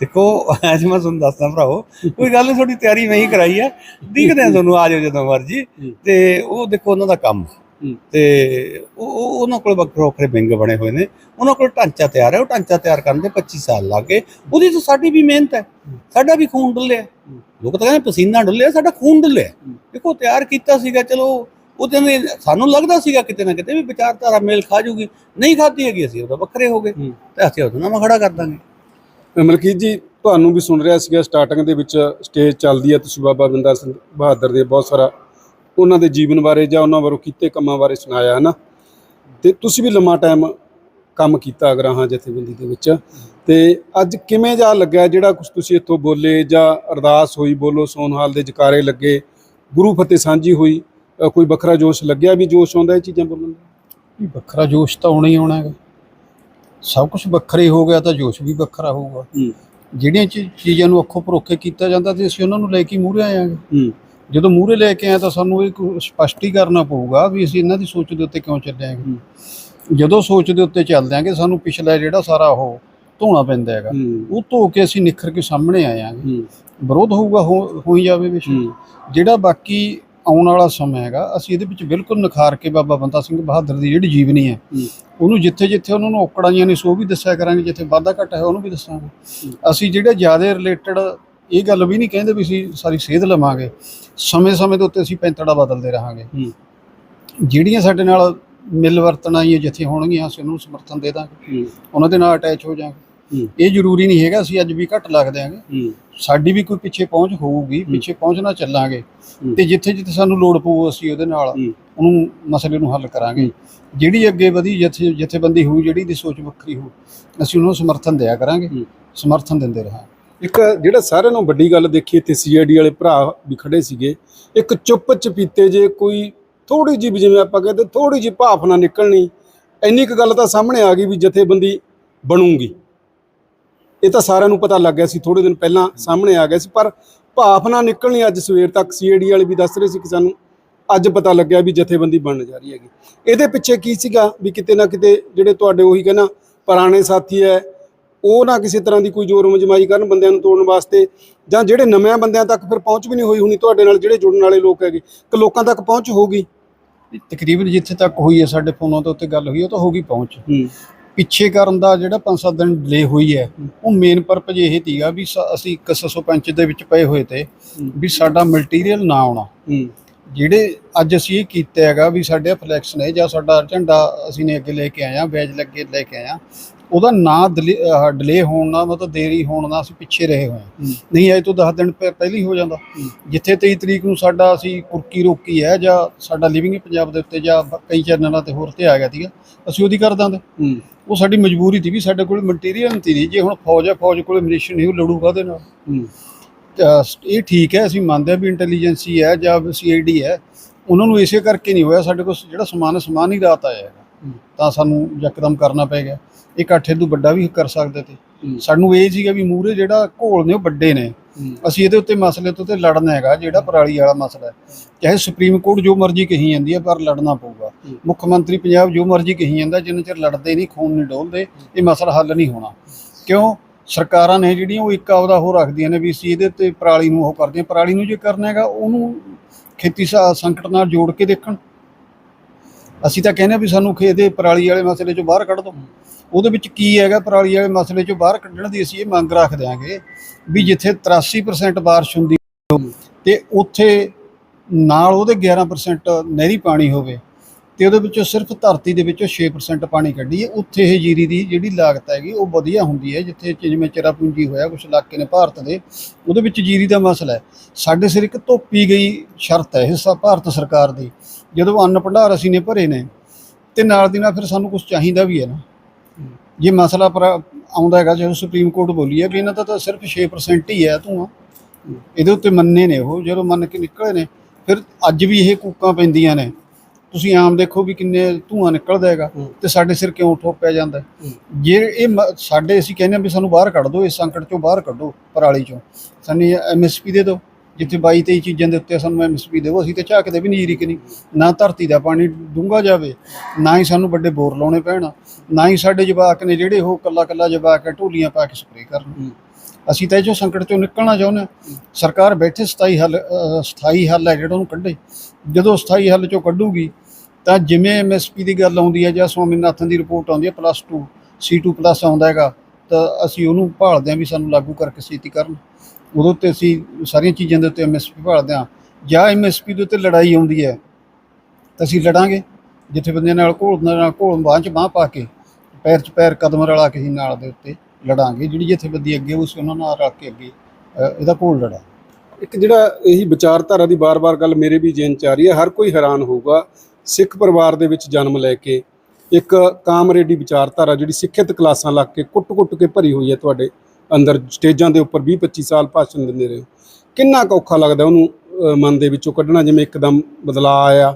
ਦੇਖੋ ਅੱਜ ਮੈਂ ਤੁਹਾਨੂੰ ਦੱਸਦਾ ਭਰਾਵੋ ਕੋਈ ਗੱਲ ਨਹੀਂ ਤੁਹਾਡੀ ਤਿਆਰੀ ਮੈਂ ਹੀ ਕਰਾਈ ਹੈ ਦਿਖਦੇ ਆ ਤੁਹਾਨੂੰ ਆ ਜਾਓ ਜਦੋਂ ਮਰਜ਼ੀ। ਤੇ ਉਹ ਦੇਖੋ ਉਹਨਾਂ ਦਾ ਕੰਮ। ਤੇ ਉਹ ਉਹ- ਉਹਨਾਂ ਕੋਲ ਵੱਖਰੇ ਵੱਖਰੇ ਵਿੰਗ ਬਣੇ ਹੋਏ ਨੇ। ਉਹਨਾਂ ਕੋਲ ਢਾਂਚਾ ਤਿਆਰ ਹੈ ਉਹ ਢਾਂਚਾ ਤਿਆਰ ਕਰਨ ਦੇ 25 ਸਾਲ ਲੱਗ ਗਏ। ਉਹਦੀ ਤਾਂ ਸਾਡੀ ਵੀ ਮਿਹਨਤ ਹੈ। ਸਾਡਾ ਵੀ ਖੂਨ ਡੁੱਲਿਆ। ਲੋਕ ਤਾਂ ਕਹਿੰਦੇ ਪਸੀਨਾ ਡੁੱਲਿਆ ਸਾਡਾ ਖੂਨ ਡੁੱਲਿਆ। ਦੇਖੋ ਤਿਆਰ ਕੀਤਾ ਸੀਗਾ ਚਲੋ ਉਹਦੇ ਨੇ ਸਾਨੂੰ ਲੱਗਦਾ ਸੀਗਾ ਕਿਤੇ ਨਾ ਕਿਤੇ ਵੀ ਵਿਚਾਰਧਾਰਾ ਮੇਲ ਖਾ ਜੂਗੀ। ਨਹੀਂ ਖਾਧੀ ਹੈਗੀ ਅਸੀਂ ਉਹਦਾ ਵੱਖਰੇ ਹੋ ਗਏ। ਤੇ ਅਸੀਂ ਉਹਦਾ ਨਾਮ ਖੜਾ ਕਰ ਦਾਂਗੇ। ਮਲਕੀਤ ਜੀ, ਤੁਹਾਨੂੰ ਵੀ ਸੁਣ ਰਿਹਾ ਸੀਗਾ ਸਟਾਰਟਿੰਗ ਦੇ ਵਿੱਚ ਸਟੇਜ ਚੱਲਦੀ ਹੈ ਤੁਸੀਂ ਬਾਬਾ ਬੰਦਾ ਸਿੰਘ ਬਹਾਦਰ ਦੇ ਬਹੁਤ ਸਾਰਾ ਉਹਨਾਂ ਦੇ ਜੀਵਨ ਬਾਰੇ ਜਾਂ ਉਹਨਾਂ ਵੱਲੋਂ ਕੀਤੇ ਕੰਮਾਂ ਬਾਰੇ ਸੁਣਾਇਆ ਹੈ ਨਾ ਤੇ ਤੁਸੀਂ ਵੀ ਲੰਮਾ ਟਾਈਮ ਕੰਮ ਕੀਤਾ ਅਗਰਾਹਾਂ ਜਥੇਬੰਦੀ ਦੇ ਵਿੱਚ। ਤੇ ਅੱਜ ਕਿਵੇਂ ਜਾ ਲੱਗਿਆ ਜਿਹੜਾ ਕੁਝ ਤੁਸੀਂ ਇੱਥੋਂ ਬੋਲੇ ਜਾਂ ਅਰਦਾਸ ਹੋਈ, ਬੋਲੋ, ਸੋਨਹਾਲ ਦੇ ਜਕਾਰੇ ਲੱਗੇ, ਗੁਰੂ ਫਤਿਹ ਸਾਂਝੀ ਹੋਈ ਕੋਈ ਵੱਖਰਾ ਜੋਸ਼ ਲੱਗਿਆ ਵੀ ਜੋਸ਼ ਆਉਂਦਾ ਇਹ ਚੀਜ਼ਾਂ ਬੋਲਣ ਦਾ? ਵੱਖਰਾ ਜੋਸ਼ ਤਾਂ ਆਉਣਾ ਹੀ ਆਉਣਾ ਹੈਗਾ। ਸਭ ਕੁਝ ਵੱਖਰਾ ਹੀ ਗਿਆ ਤਾਂ ਜੋਸ਼ ਵੀ ਵੱਖਰਾ ਹੋਊਗਾ। ਜਿਹੜੀਆਂ ਚੀਜ਼ਾਂ ਨੂੰ ਅੱਖੋਂ ਪਰੋਖੇ ਕੀਤਾ ਜਾਂਦਾ ਤੇ ਅਸੀਂ ਉਹਨਾਂ ਨੂੰ ਲੈ ਕੇ ਮੂਹਰੇ ਹੂੰ। ਜਦੋਂ ਮੂਹਰੇ ਲੈ ਕੇ ਆਏ ਤਾਂ ਸਾਨੂੰ ਇਹ ਸਪਸ਼ਟੀ ਕਰਨਾ ਪਊਗਾ ਵੀ ਅਸੀਂ ਇਹਨਾਂ ਦੀ ਸੋਚ ਦੇ ਉੱਤੇ ਕਿਉਂ ਚੱਲੇ ਆਂਗੇ। ਜਦੋਂ ਸੋਚ ਦੇ ਉੱਤੇ ਚੱਲਦੇ ਆਂਗੇ ਸਾਨੂੰ ਪਿਛਲਾ ਜਿਹੜਾ ਸਾਰਾ ਉਹ ਧੋਣਾ ਪੈਂਦਾ ਹੈਗਾ ਉਹ ਧੋ ਕੇ ਅਸੀਂ ਨਿਖਰ ਕੇ ਸਾਹਮਣੇ ਆਇਆਂਗੇ। ਹੂੰ। ਵਿਰੋਧ ਹੋਊਗਾ ਹੋ ਹੋ ਹੀ ਜਾਵੇ ਹੂੰ। ਜਿਹੜਾ ਬਾਕੀ ਆਉਣ ਵਾਲਾ ਸਮਾਂ ਹੈਗਾ ਅਸੀਂ ਇਹਦੇ ਵਿੱਚ ਬਿਲਕੁਲ ਨਿਖਾਰ ਕੇ ਬਾਬਾ ਬੰਦਾ ਸਿੰਘ ਬਹਾਦਰ ਦੀ ਜਿਹੜੀ ਜੀਵਨੀ ਹੈ। ਉਹਨੂੰ ਜਿੱਥੇ ਜਿੱਥੇ ਉਹਨਾਂ ਨੂੰ ਔਕੜਾਈਆਂ ਨੇ ਸੋ ਵੀ ਦੱਸਿਆ ਕਰਾਂਗੇ ਜਿੱਥੇ ਵਾਧਾ ਘਟਾ ਹੈ ਉਹਨੂੰ ਵੀ ਦੱਸਾਂਗੇ ਅਸੀਂ ਜਿਹੜੇ ਜ਼ਿਆਦਾ ਰਿਲੇਟਡ ਇਹ ਗੱਲ ਵੀ ਨਹੀਂ ਕਹਿੰਦੇ ਵੀ ਅਸੀਂ ਸਾਰੀ ਸੇਧ ਲਵਾਂਗੇ ਸਮੇਂ-ਸਮੇਂ ਦੇ ਉੱਤੇ ਅਸੀਂ ਪੈਂਤੜਾ ਬਦਲਦੇ ਰਹਾਂਗੇ। ਜਿਹੜੀਆਂ ਸਾਡੇ ਨਾਲ ਮਿਲ ਵਰਤਣ ਆਈਆਂ ਜਿੱਥੇ ਹੋਣਗੀਆਂ ਅਸੀਂ ਉਹਨੂੰ ਸਮਰਥਨ ਦੇ ਦਾਂਗੇ ਉਹਨਾਂ ਦੇ ਨਾਲ ਅਟੈਚ ਹੋ ਜਾਾਂਗੇ। ਇਹ ਜ਼ਰੂਰੀ ਨਹੀਂ ਹੈਗਾ ਅਸੀਂ ਅੱਜ ਵੀ ਘੱਟ ਲੱਗ ਦਿਆਂਗੇ। ਹੂੰ। ਸਾਡੀ ਵੀ ਕੋਈ ਪਿੱਛੇ ਪਹੁੰਚ ਹੋਊਗੀ ਪਿੱਛੇ ਪਹੁੰਚਣਾ ਚੱਲਾਂਗੇ। ਹੂੰ। ਤੇ ਜਿੱਥੇ ਜਿੱਥੇ ਸਾਨੂੰ ਲੋੜ ਪਊ ਅਸੀਂ ਉਹਦੇ ਨਾਲ ਹੂੰ। ਉਹਨੂੰ ਮਸਲੇ ਨੂੰ ਹੱਲ ਕਰਾਂਗੇ। ਜਿਹੜੀ ਅੱਗੇ ਵਧੀ ਜਿੱਥੇ ਜਥੇਬੰਦੀ ਹੋਊ ਜਿਹੜੀ ਦੀ ਸੋਚ ਵੱਖਰੀ ਹੋਊ ਅਸੀਂ ਉਹਨੂੰ ਸਮਰਥਨ ਦਿਆ ਕਰਾਂਗੇ। ਹੂੰ। ਸਮਰਥਨ ਦਿੰਦੇ ਰਹਾਂਗੇ। ਇੱਕ ਜਿਹੜਾ ਸਾਰਿਆਂ ਨੂੰ ਵੱਡੀ ਗੱਲ ਦੇਖੀ ਇੱਥੇ ਸੀਆਈਡੀ ਵਾਲੇ ਭਰਾ ਵੀ ਖੜੇ ਸੀਗੇ ਇੱਕ ਚੁੱਪ ਚਪੀਤੇ ਜੇ ਕੋਈ ਥੋੜੀ ਜਿਹੀ ਜਿਵੇਂ ਆਪਾਂ ਕਹਿੰਦੇ ਥੋੜੀ ਜਿਹੀ ਭਾਫ ਨਾ ਨਿਕਲਣੀ ਇੰਨੀ ਕੁ ਗੱਲ ਤਾਂ ਸਾਹਮਣੇ ਆ ਗਈ ਵੀ ਜਥੇਬੰਦੀ ਬਣੂਗੀ। ਇਹ ਤਾਂ ਸਾਰਿਆਂ ਨੂੰ ਪਤਾ ਲੱਗ ਗਿਆ ਸੀ ਥੋੜੇ ਦਿਨ ਪਹਿਲਾਂ ਸਾਹਮਣੇ ਆ ਗਿਆ ਸੀ ਪਰ ਭਾਫ ਨਾ ਨਿਕਲਣੀ ਅੱਜ ਸਵੇਰ ਤੱਕ ਸੀਆਈਡੀ ਵਾਲੇ ਵੀ ਦੱਸ ਰਹੇ ਸੀ ਕਿ ਸਾਨੂੰ ਅੱਜ ਪਤਾ ਲੱਗਿਆ ਵੀ ਜਥੇਬੰਦੀ ਬਣਨ ਜਾ ਰਹੀ ਹੈਗੀ। ਇਹਦੇ ਪਿੱਛੇ ਕੀ ਸੀਗਾ ਵੀ ਕਿਤੇ ਨਾ ਕਿਤੇ ਜਿਹੜੇ ਤੁਹਾਡੇ ਉਹੀ ਕਹਿੰਦਾ ਪੁਰਾਣੇ ਸਾਥੀ ਹੈ ਉਹ ਨਾ ਕਿਸੇ ਤਰ੍ਹਾਂ ਦੀ ਕੋਈ ਜ਼ੋਰ ਮਜਮਾਈ ਕਰਨ ਬੰਦਿਆਂ ਨੂੰ ਤੋੜਨ ਵਾਸਤੇ ਜਾਂ ਜਿਹੜੇ ਨਵੇਂ ਬੰਦਿਆਂ ਤੱਕ ਫਿਰ ਪਹੁੰਚ ਵੀ ਨਹੀਂ ਹੋਈ ਹੋਣੀ ਤੁਹਾਡੇ ਨਾਲ ਜਿਹੜੇ ਜੁੜਨ ਵਾਲੇ ਲੋਕ ਹੈਗੇ ਕਿ ਲੋਕਾਂ ਤੱਕ ਪਹੁੰਚ ਹੋਊਗੀ? ਤਕਰੀਬਨ ਜਿੱਥੇ ਤੱਕ ਹੋਈ ਹੈ ਸਾਡੇ ਫੋਨਾਂ ਦੇ ਉੱਤੇ ਗੱਲ ਹੋਈ ਉਹ ਤਾਂ ਹੋ ਗਈ ਪਹੁੰਚ ਪਿੱਛੇ ਕਰਨ ਦਾ ਜਿਹੜਾ 5-7 ਦਿਨ ਡਿਲੇ ਹੋਈ ਹੈ ਉਹ ਮੇਨ ਪਰਪਸ ਇਹ ਸੀਗਾ ਵੀ ਅਸੀਂ 105 ਦੇ ਵਿੱਚ ਪਏ ਹੋਏ ਤੇ ਵੀ ਸਾਡਾ ਮਟੀਰੀਅਲ ਨਾ ਆਉਣਾ। ਜਿਹੜੇ ਅੱਜ ਅਸੀਂ ਇਹ ਕੀਤਾ ਹੈਗਾ ਵੀ ਸਾਡੇ ਫਲੈਕਸ ਨੇ ਜਾਂ ਸਾਡਾ ਝੰਡਾ ਅਸੀਂ ਨੇ ਅੱਗੇ ਲੈ ਕੇ ਆਇਆ ਬੈਜ ਲੱਗੇ ਲੈ ਕੇ ਆਇਆ ਉਹਦਾ ਨਾ ਡਿਲੇ ਹੋਣ ਨਾਲ ਮਤਲਬ ਦੇਰੀ ਹੋਣ ਨਾਲ ਅਸੀਂ ਪਿੱਛੇ ਰਹੇ ਹੋਏ। ਨਹੀਂ ਅੱਜ ਤੋਂ 10 ਦਿਨ ਪਹਿ- ਪਹਿਲਾਂ ਹੀ ਜਾਂਦਾ। ਜਿੱਥੇ 23 ਤਰੀਕ ਨੂੰ ਸਾਡਾ ਅਸੀਂ ਕੁਰਕੀ ਰੋਕੀ ਹੈ ਜਾਂ ਸਾਡਾ ਲਿਵਿੰਗ ਪੰਜਾਬ ਦੇ ਉੱਤੇ ਜਾਂ ਕਈ ਚੈਨਲਾਂ ਤੇ ਹੋਰ ਤੇ ਆ ਗਿਆ ਸੀਗਾ ਅਸੀਂ ਉਹਦੀ ਕਰ ਹੂੰ। ਉਹ ਸਾਡੀ ਮਜਬੂਰੀ ਸੀ ਵੀ ਸਾਡੇ ਕੋਲ ਮਟੀਰੀਅਲ ਨਹੀਂ ਸੀ। ਜੇ ਹੁਣ ਫੌਜ ਹੈ ਫੌਜ ਕੋਲ ਮਿਸ਼ਨ ਨਹੀਂ ਉਹ ਲੜੂਗਾ ਉਹਦੇ ਨਾਲ। ਇਹ ਠੀਕ ਹੈ ਅਸੀਂ ਮੰਨਦੇ ਹਾਂ ਵੀ ਇੰਟੈਲੀਜੈਂਸੀ ਹੈ ਜਾਂ ਸੀਆਈਡੀ ਹੈ। ਉਹਨਾਂ ਨੂੰ ਇਸੇ ਕਰਕੇ ਨਹੀਂ ਹੋਇਆ ਸਾਡੇ ਕੋਲ ਜਿਹੜਾ ਸਮਾਨ ਸਮਾਨ ਹੀ ਰਾਤ ਆਇਆ ਹੂੰ। ਤਾਂ ਸਾਨੂੰ ਯਕਦਮ ਕਰਨਾ ਪੈ ਗਿਆ। ਇਹ ਇਕੱਠੇ ਤੋਂ ਵੱਡਾ ਵੀ ਕਰ ਸਕਦੇ ਤੇ। ਹੂੰ। ਸਾਨੂੰ ਇਹ ਸੀਗਾ ਵੀ ਮੂਰੇ ਜਿਹੜਾ ਘੋਲ ਨੇ ਉਹ ਵੱਡੇ ਨੇ। ਹੂੰ। ਅਸੀਂ ਇਹਦੇ ਉੱਤੇ ਮਸਲੇ ਤੋਂ ਤੇ ਲੜਨਾ ਹੈਗਾ ਜਿਹੜਾ ਪਰਾਲੀ ਵਾਲਾ ਮਸਲਾ ਹੈ। ਚਾਹੇ ਸੁਪਰੀਮ ਕੋਰਟ ਜੋ ਮਰਜ਼ੀ ਕਹੀ ਜਾਂਦੀ ਹੈ ਪਰ ਲੜਨਾ ਪਊਗਾ। ਹੂੰ। ਮੁੱਖ ਮੰਤਰੀ ਪੰਜਾਬ ਜੋ ਮਰਜ਼ੀ ਕਹੀ ਜਾਂਦਾ ਜਿੰਨਾ ਚਿਰ ਲੜਦੇ ਨਹੀਂ ਖੂਨ ਨਹੀਂ ਡੋਲਦੇ ਇਹ ਮਸਲਾ ਹੱਲ ਨਹੀਂ ਹੋਣਾ। ਕਿਉਂ? ਸਰਕਾਰਾਂ ਨੇ ਜਿਹੜੀਆਂ ਉਹ ਇੱਕ ਆਪਦਾ ਉਹ ਰੱਖਦੀਆਂ ਨੇ ਵੀ ਅਸੀਂ ਇਹਦੇ ਤੇ ਪਰਾਲੀ ਨੂੰ ਉਹ ਕਰਦੀਆਂ ਪਰਾਲੀ ਨੂੰ ਜੇ ਕਰਨਾ ਹੈਗਾ ਉਹਨੂੰ ਖੇਤੀ ਸੰਕਟ ਨਾਲ ਜੋੜ ਕੇ ਦੇਖਣ। ਅਸੀਂ ਤਾਂ ਕਹਿੰਦੇ ਹਾਂ ਵੀ ਸਾਨੂੰ ਖੇਤ ਦੇ ਪਰਾਲੀ ਵਾਲੇ ਮਸਲੇ ਚੋਂ ਬਾਹਰ ਕੱਢ ਦਿਓ ਉਹਦੇ ਵਿੱਚ ਕੀ ਹੈਗਾ? ਪਰਾਲੀ ਵਾਲੇ ਮਸਲੇ ਚੋਂ ਬਾਹਰ ਕੱਢਣ ਦੀ ਅਸੀਂ ਇਹ ਮੰਗ ਰੱਖ ਦਿਆਂਗੇ ਵੀ ਜਿੱਥੇ 83% ਬਾਰਿਸ਼ ਹੁੰਦੀ ਤੇ ਉੱਥੇ ਨਾਲ ਉਹਦੇ 11% ਨਹਿਰੀ ਪਾਣੀ ਹੋਵੇ ਤੇ ਉਹਦੇ ਵਿੱਚੋਂ ਸਿਰਫ ਧਰਤੀ ਦੇ ਵਿੱਚੋਂ 6% ਪਾਣੀ ਕੱਢੀਏ। ਉੱਥੇ ਇਹ ਜੀਰੀ ਦੀ ਜਿਹੜੀ ਲਾਗਤ ਹੈਗੀ ਉਹ ਵਧੀਆ ਹੁੰਦੀ ਹੈ, ਜਿੱਥੇ ਜਿਵੇਂ ਚਰਾਪੂੰਜੀ ਹੋਇਆ ਕੁਝ ਇਲਾਕੇ ਨੇ ਭਾਰਤ ਦੇ, ਉਹਦੇ ਵਿੱਚ ਜੀਰੀ ਦਾ ਮਸਲਾ ਹੈ। ਸਾਡੇ ਸਿਰ ਇੱਕ ਧੋਪੀ ਗਈ ਸ਼ਰਤ ਹੈ, ਹਿੱਸਾ ਭਾਰਤ ਸਰਕਾਰ ਦੀ। ਜਦੋਂ ਅੰਨ ਭੰਡਾਰ ਅਸੀਂ ਨੇ ਭਰੇ ਨੇ ਤੇ ਨਾਲ ਦੀ ਨਾਲ ਫਿਰ ਸਾਨੂੰ ਕੁਝ ਚਾਹੀਦਾ ਵੀ ਹੈ ਨਾ। ਜੇ ਮਸਲਾ ਪਰ ਆਉਂਦਾ ਹੈਗਾ ਜਦੋਂ ਸੁਪਰੀਮ ਕੋਰਟ ਬੋਲੀ ਹੈ ਵੀ ਇਹਨਾਂ ਦਾ ਤਾਂ ਸਿਰਫ 6% ਹੀ ਹੈ ਧੂਆਂ। ਇਹਦੇ ਉੱਤੇ ਮੰਨੇ ਨੇ ਉਹ ਜਦੋਂ ਮੰਨ ਕੇ ਨਿਕਲੇ ਨੇ ਫਿਰ ਅੱਜ ਵੀ ਇਹ ਕੂਕਾਂ ਪੈਂਦੀਆਂ ਨੇ। ਤੁਸੀਂ ਆਮ ਦੇਖੋ ਵੀ ਕਿੰਨੇ ਧੂਆਂ ਨਿਕਲਦਾ ਹੈਗਾ। ਤੇ ਸਾਡੇ ਸਿਰ ਕਿਉਂ ਠੋਪਿਆ ਜਾਂਦਾ। ਜੇ ਇਹ ਸਾਡੇ ਅਸੀਂ ਕਹਿੰਦੇ ਹਾਂ ਵੀ ਸਾਨੂੰ ਬਾਹਰ ਕੱਢ ਦਿਓ ਇਸ ਸੰਕਟ ਚੋਂ ਬਾਹਰ ਕੱਢੋ ਪਰਾਲੀ ਚੋਂ। ਸਾਨੂੰ ਐਮਐਸਪੀ ਦੇ ਦਿਓ। ਜਿੱਥੇ 22 23 ਚੀਜ਼ਾਂ ਦੇ ਉੱਤੇ ਸਾਨੂੰ ਐਮਐਸਪੀ ਦਿਓ ਅਸੀਂ ਤੇ ਝਾਕਦੇ ਵੀ ਨਹੀਂ ਜੀਰੀ ਕਿ ਨਹੀਂ ਨਾ ਧਰਤੀ ਦਾ ਪਾਣੀ ਡੂੰਘਾ ਜਾਵੇ ਨਾ ਹੀ ਸਾਨੂੰ ਵੱਡੇ ਬੋਰ ਲਾਉਣੇ ਪੈਣ ਨਾ ਹੀ ਸਾਡੇ ਜਵਾਕ ਨੇ ਜਿਹੜੇ ਉਹ ਕੱਲਾ ਕੱਲਾ ਜਵਾਕ ਹੈ ਢੋਲੀਆਂ ਪਾ ਕੇ ਸਪਰੇਅ ਕਰਨ। ਅਸੀਂ ਤਾਂ ਇਹ ਚੋਂ ਸੰਕਟ ਚੋਂ ਨਿਕਲਣਾ ਚਾਹੁੰਦੇ ਸਰਕਾਰ ਬੈਠੇ ਸਥਾਈ ਹੱਲ ਸਥਾਈ ਹੱਲ ਹੈ ਜਿਹੜਾ ਉਹਨੂੰ ਕੱਢੇ। ਜਦੋਂ ਸਥਾਈ ਹੱਲ ਚੋਂ ਕੱਢੂਗੀ ਤਾਂ ਜਿਵੇਂ ਐਮਐਸਪੀ ਦੀ ਗੱਲ ਆਉਂਦੀ ਹੈ ਜਾਂ ਸਵਾਮੀਨਾਥਨ ਦੀ ਰਿਪੋਰਟ ਆਉਂਦੀ ਹੈ ਪਲੱਸ 2 C2 ਪਲੱਸ ਆਉਂਦਾ ਹੈਗਾ ਤਾਂ ਅਸੀਂ ਉਹਨੂੰ ਭਾਲਦੇ ਹਾਂ ਵੀ ਸਾਨੂੰ ਲਾਗੂ ਕਰਕੇ ਛੇਤੀ ਕਰਨ। ਉਦੋਂ ਤੇ ਅਸੀਂ ਸਾਰੀਆਂ ਚੀਜ਼ਾਂ ਦੇ ਉੱਤੇ ਐਮਐਸਪੀ ਭਾਲਦੇ ਹਾਂ। ਜਾਂ ਐਮਐਸਪੀ ਦੇ ਉੱਤੇ ਲੜਾਈ ਆਉਂਦੀ ਹੈ, ਤਾਂ ਅਸੀਂ ਲੜਾਂਗੇ। ਜਿੱਥੇ ਬੰਦਿਆਂ ਨਾਲ ਘੋਲ ਨਾਲ ਘੋਲ ਬਾਂਹ 'ਚ ਬਾਂਹ ਪਾ ਕੇ, ਪੈਰ 'ਚ ਪੈਰ ਕਦਮ ਰਲਾ ਕੇ ਅਸੀਂ ਨਾਲ ਦੇ ਉੱਤੇ ਲੜਾਂਗੇ। ਜਿਹੜੀ ਜਥੇਬੰਦੀ ਅੱਗੇ ਉਸ ਉਹਨਾਂ ਨਾਲ ਰਲ ਕੇ ਅੱਗੇ ਇਹਦਾ ਘੋਲ ਲੜਾ। ਇੱਕ ਜਿਹੜਾ ਇਹੀ ਵਿਚਾਰਧਾਰਾ ਦੀ ਬਾਰ-ਬਾਰ ਗੱਲ ਮੇਰੇ ਵੀ ਜੇਨ ਚ ਆ ਰਹੀ ਹੈ, ਹਰ ਕੋਈ ਹੈਰਾਨ ਹੋਊਗਾ, ਸਿੱਖ ਪਰਿਵਾਰ ਦੇ ਵਿੱਚ ਜਨਮ ਲੈ ਕੇ ਇੱਕ ਕਾਮਰੇਡੀ ਵਿਚਾਰਧਾਰਾ ਜਿਹੜੀ ਸਿੱਖਿਅਤ ਕਲਾਸਾਂ ਲੱਗ ਕੇ ਕੁੱਟ-ਕੁੱਟ ਕੇ ਭਰੀ ਹੋਈ ਹੈ ਤੁਹਾਡੇ ਅੰਦਰ ਸਟੇਜਾਂ ਦੇ ਉੱਪਰ 20-25 ਸਾਲ ਭਾਸ਼ਣ ਦਿੰਦੇ ਰਹੇ। ਕਿੰਨਾ ਔਖਾ ਲੱਗਦਾ ਉਹਨੂੰ ਮਨ ਦੇ ਵਿੱਚੋਂ ਕੱਢਣਾ ਜਿਵੇਂ ਇੱਕਦਮ ਬਦਲਾਅ ਆਇਆ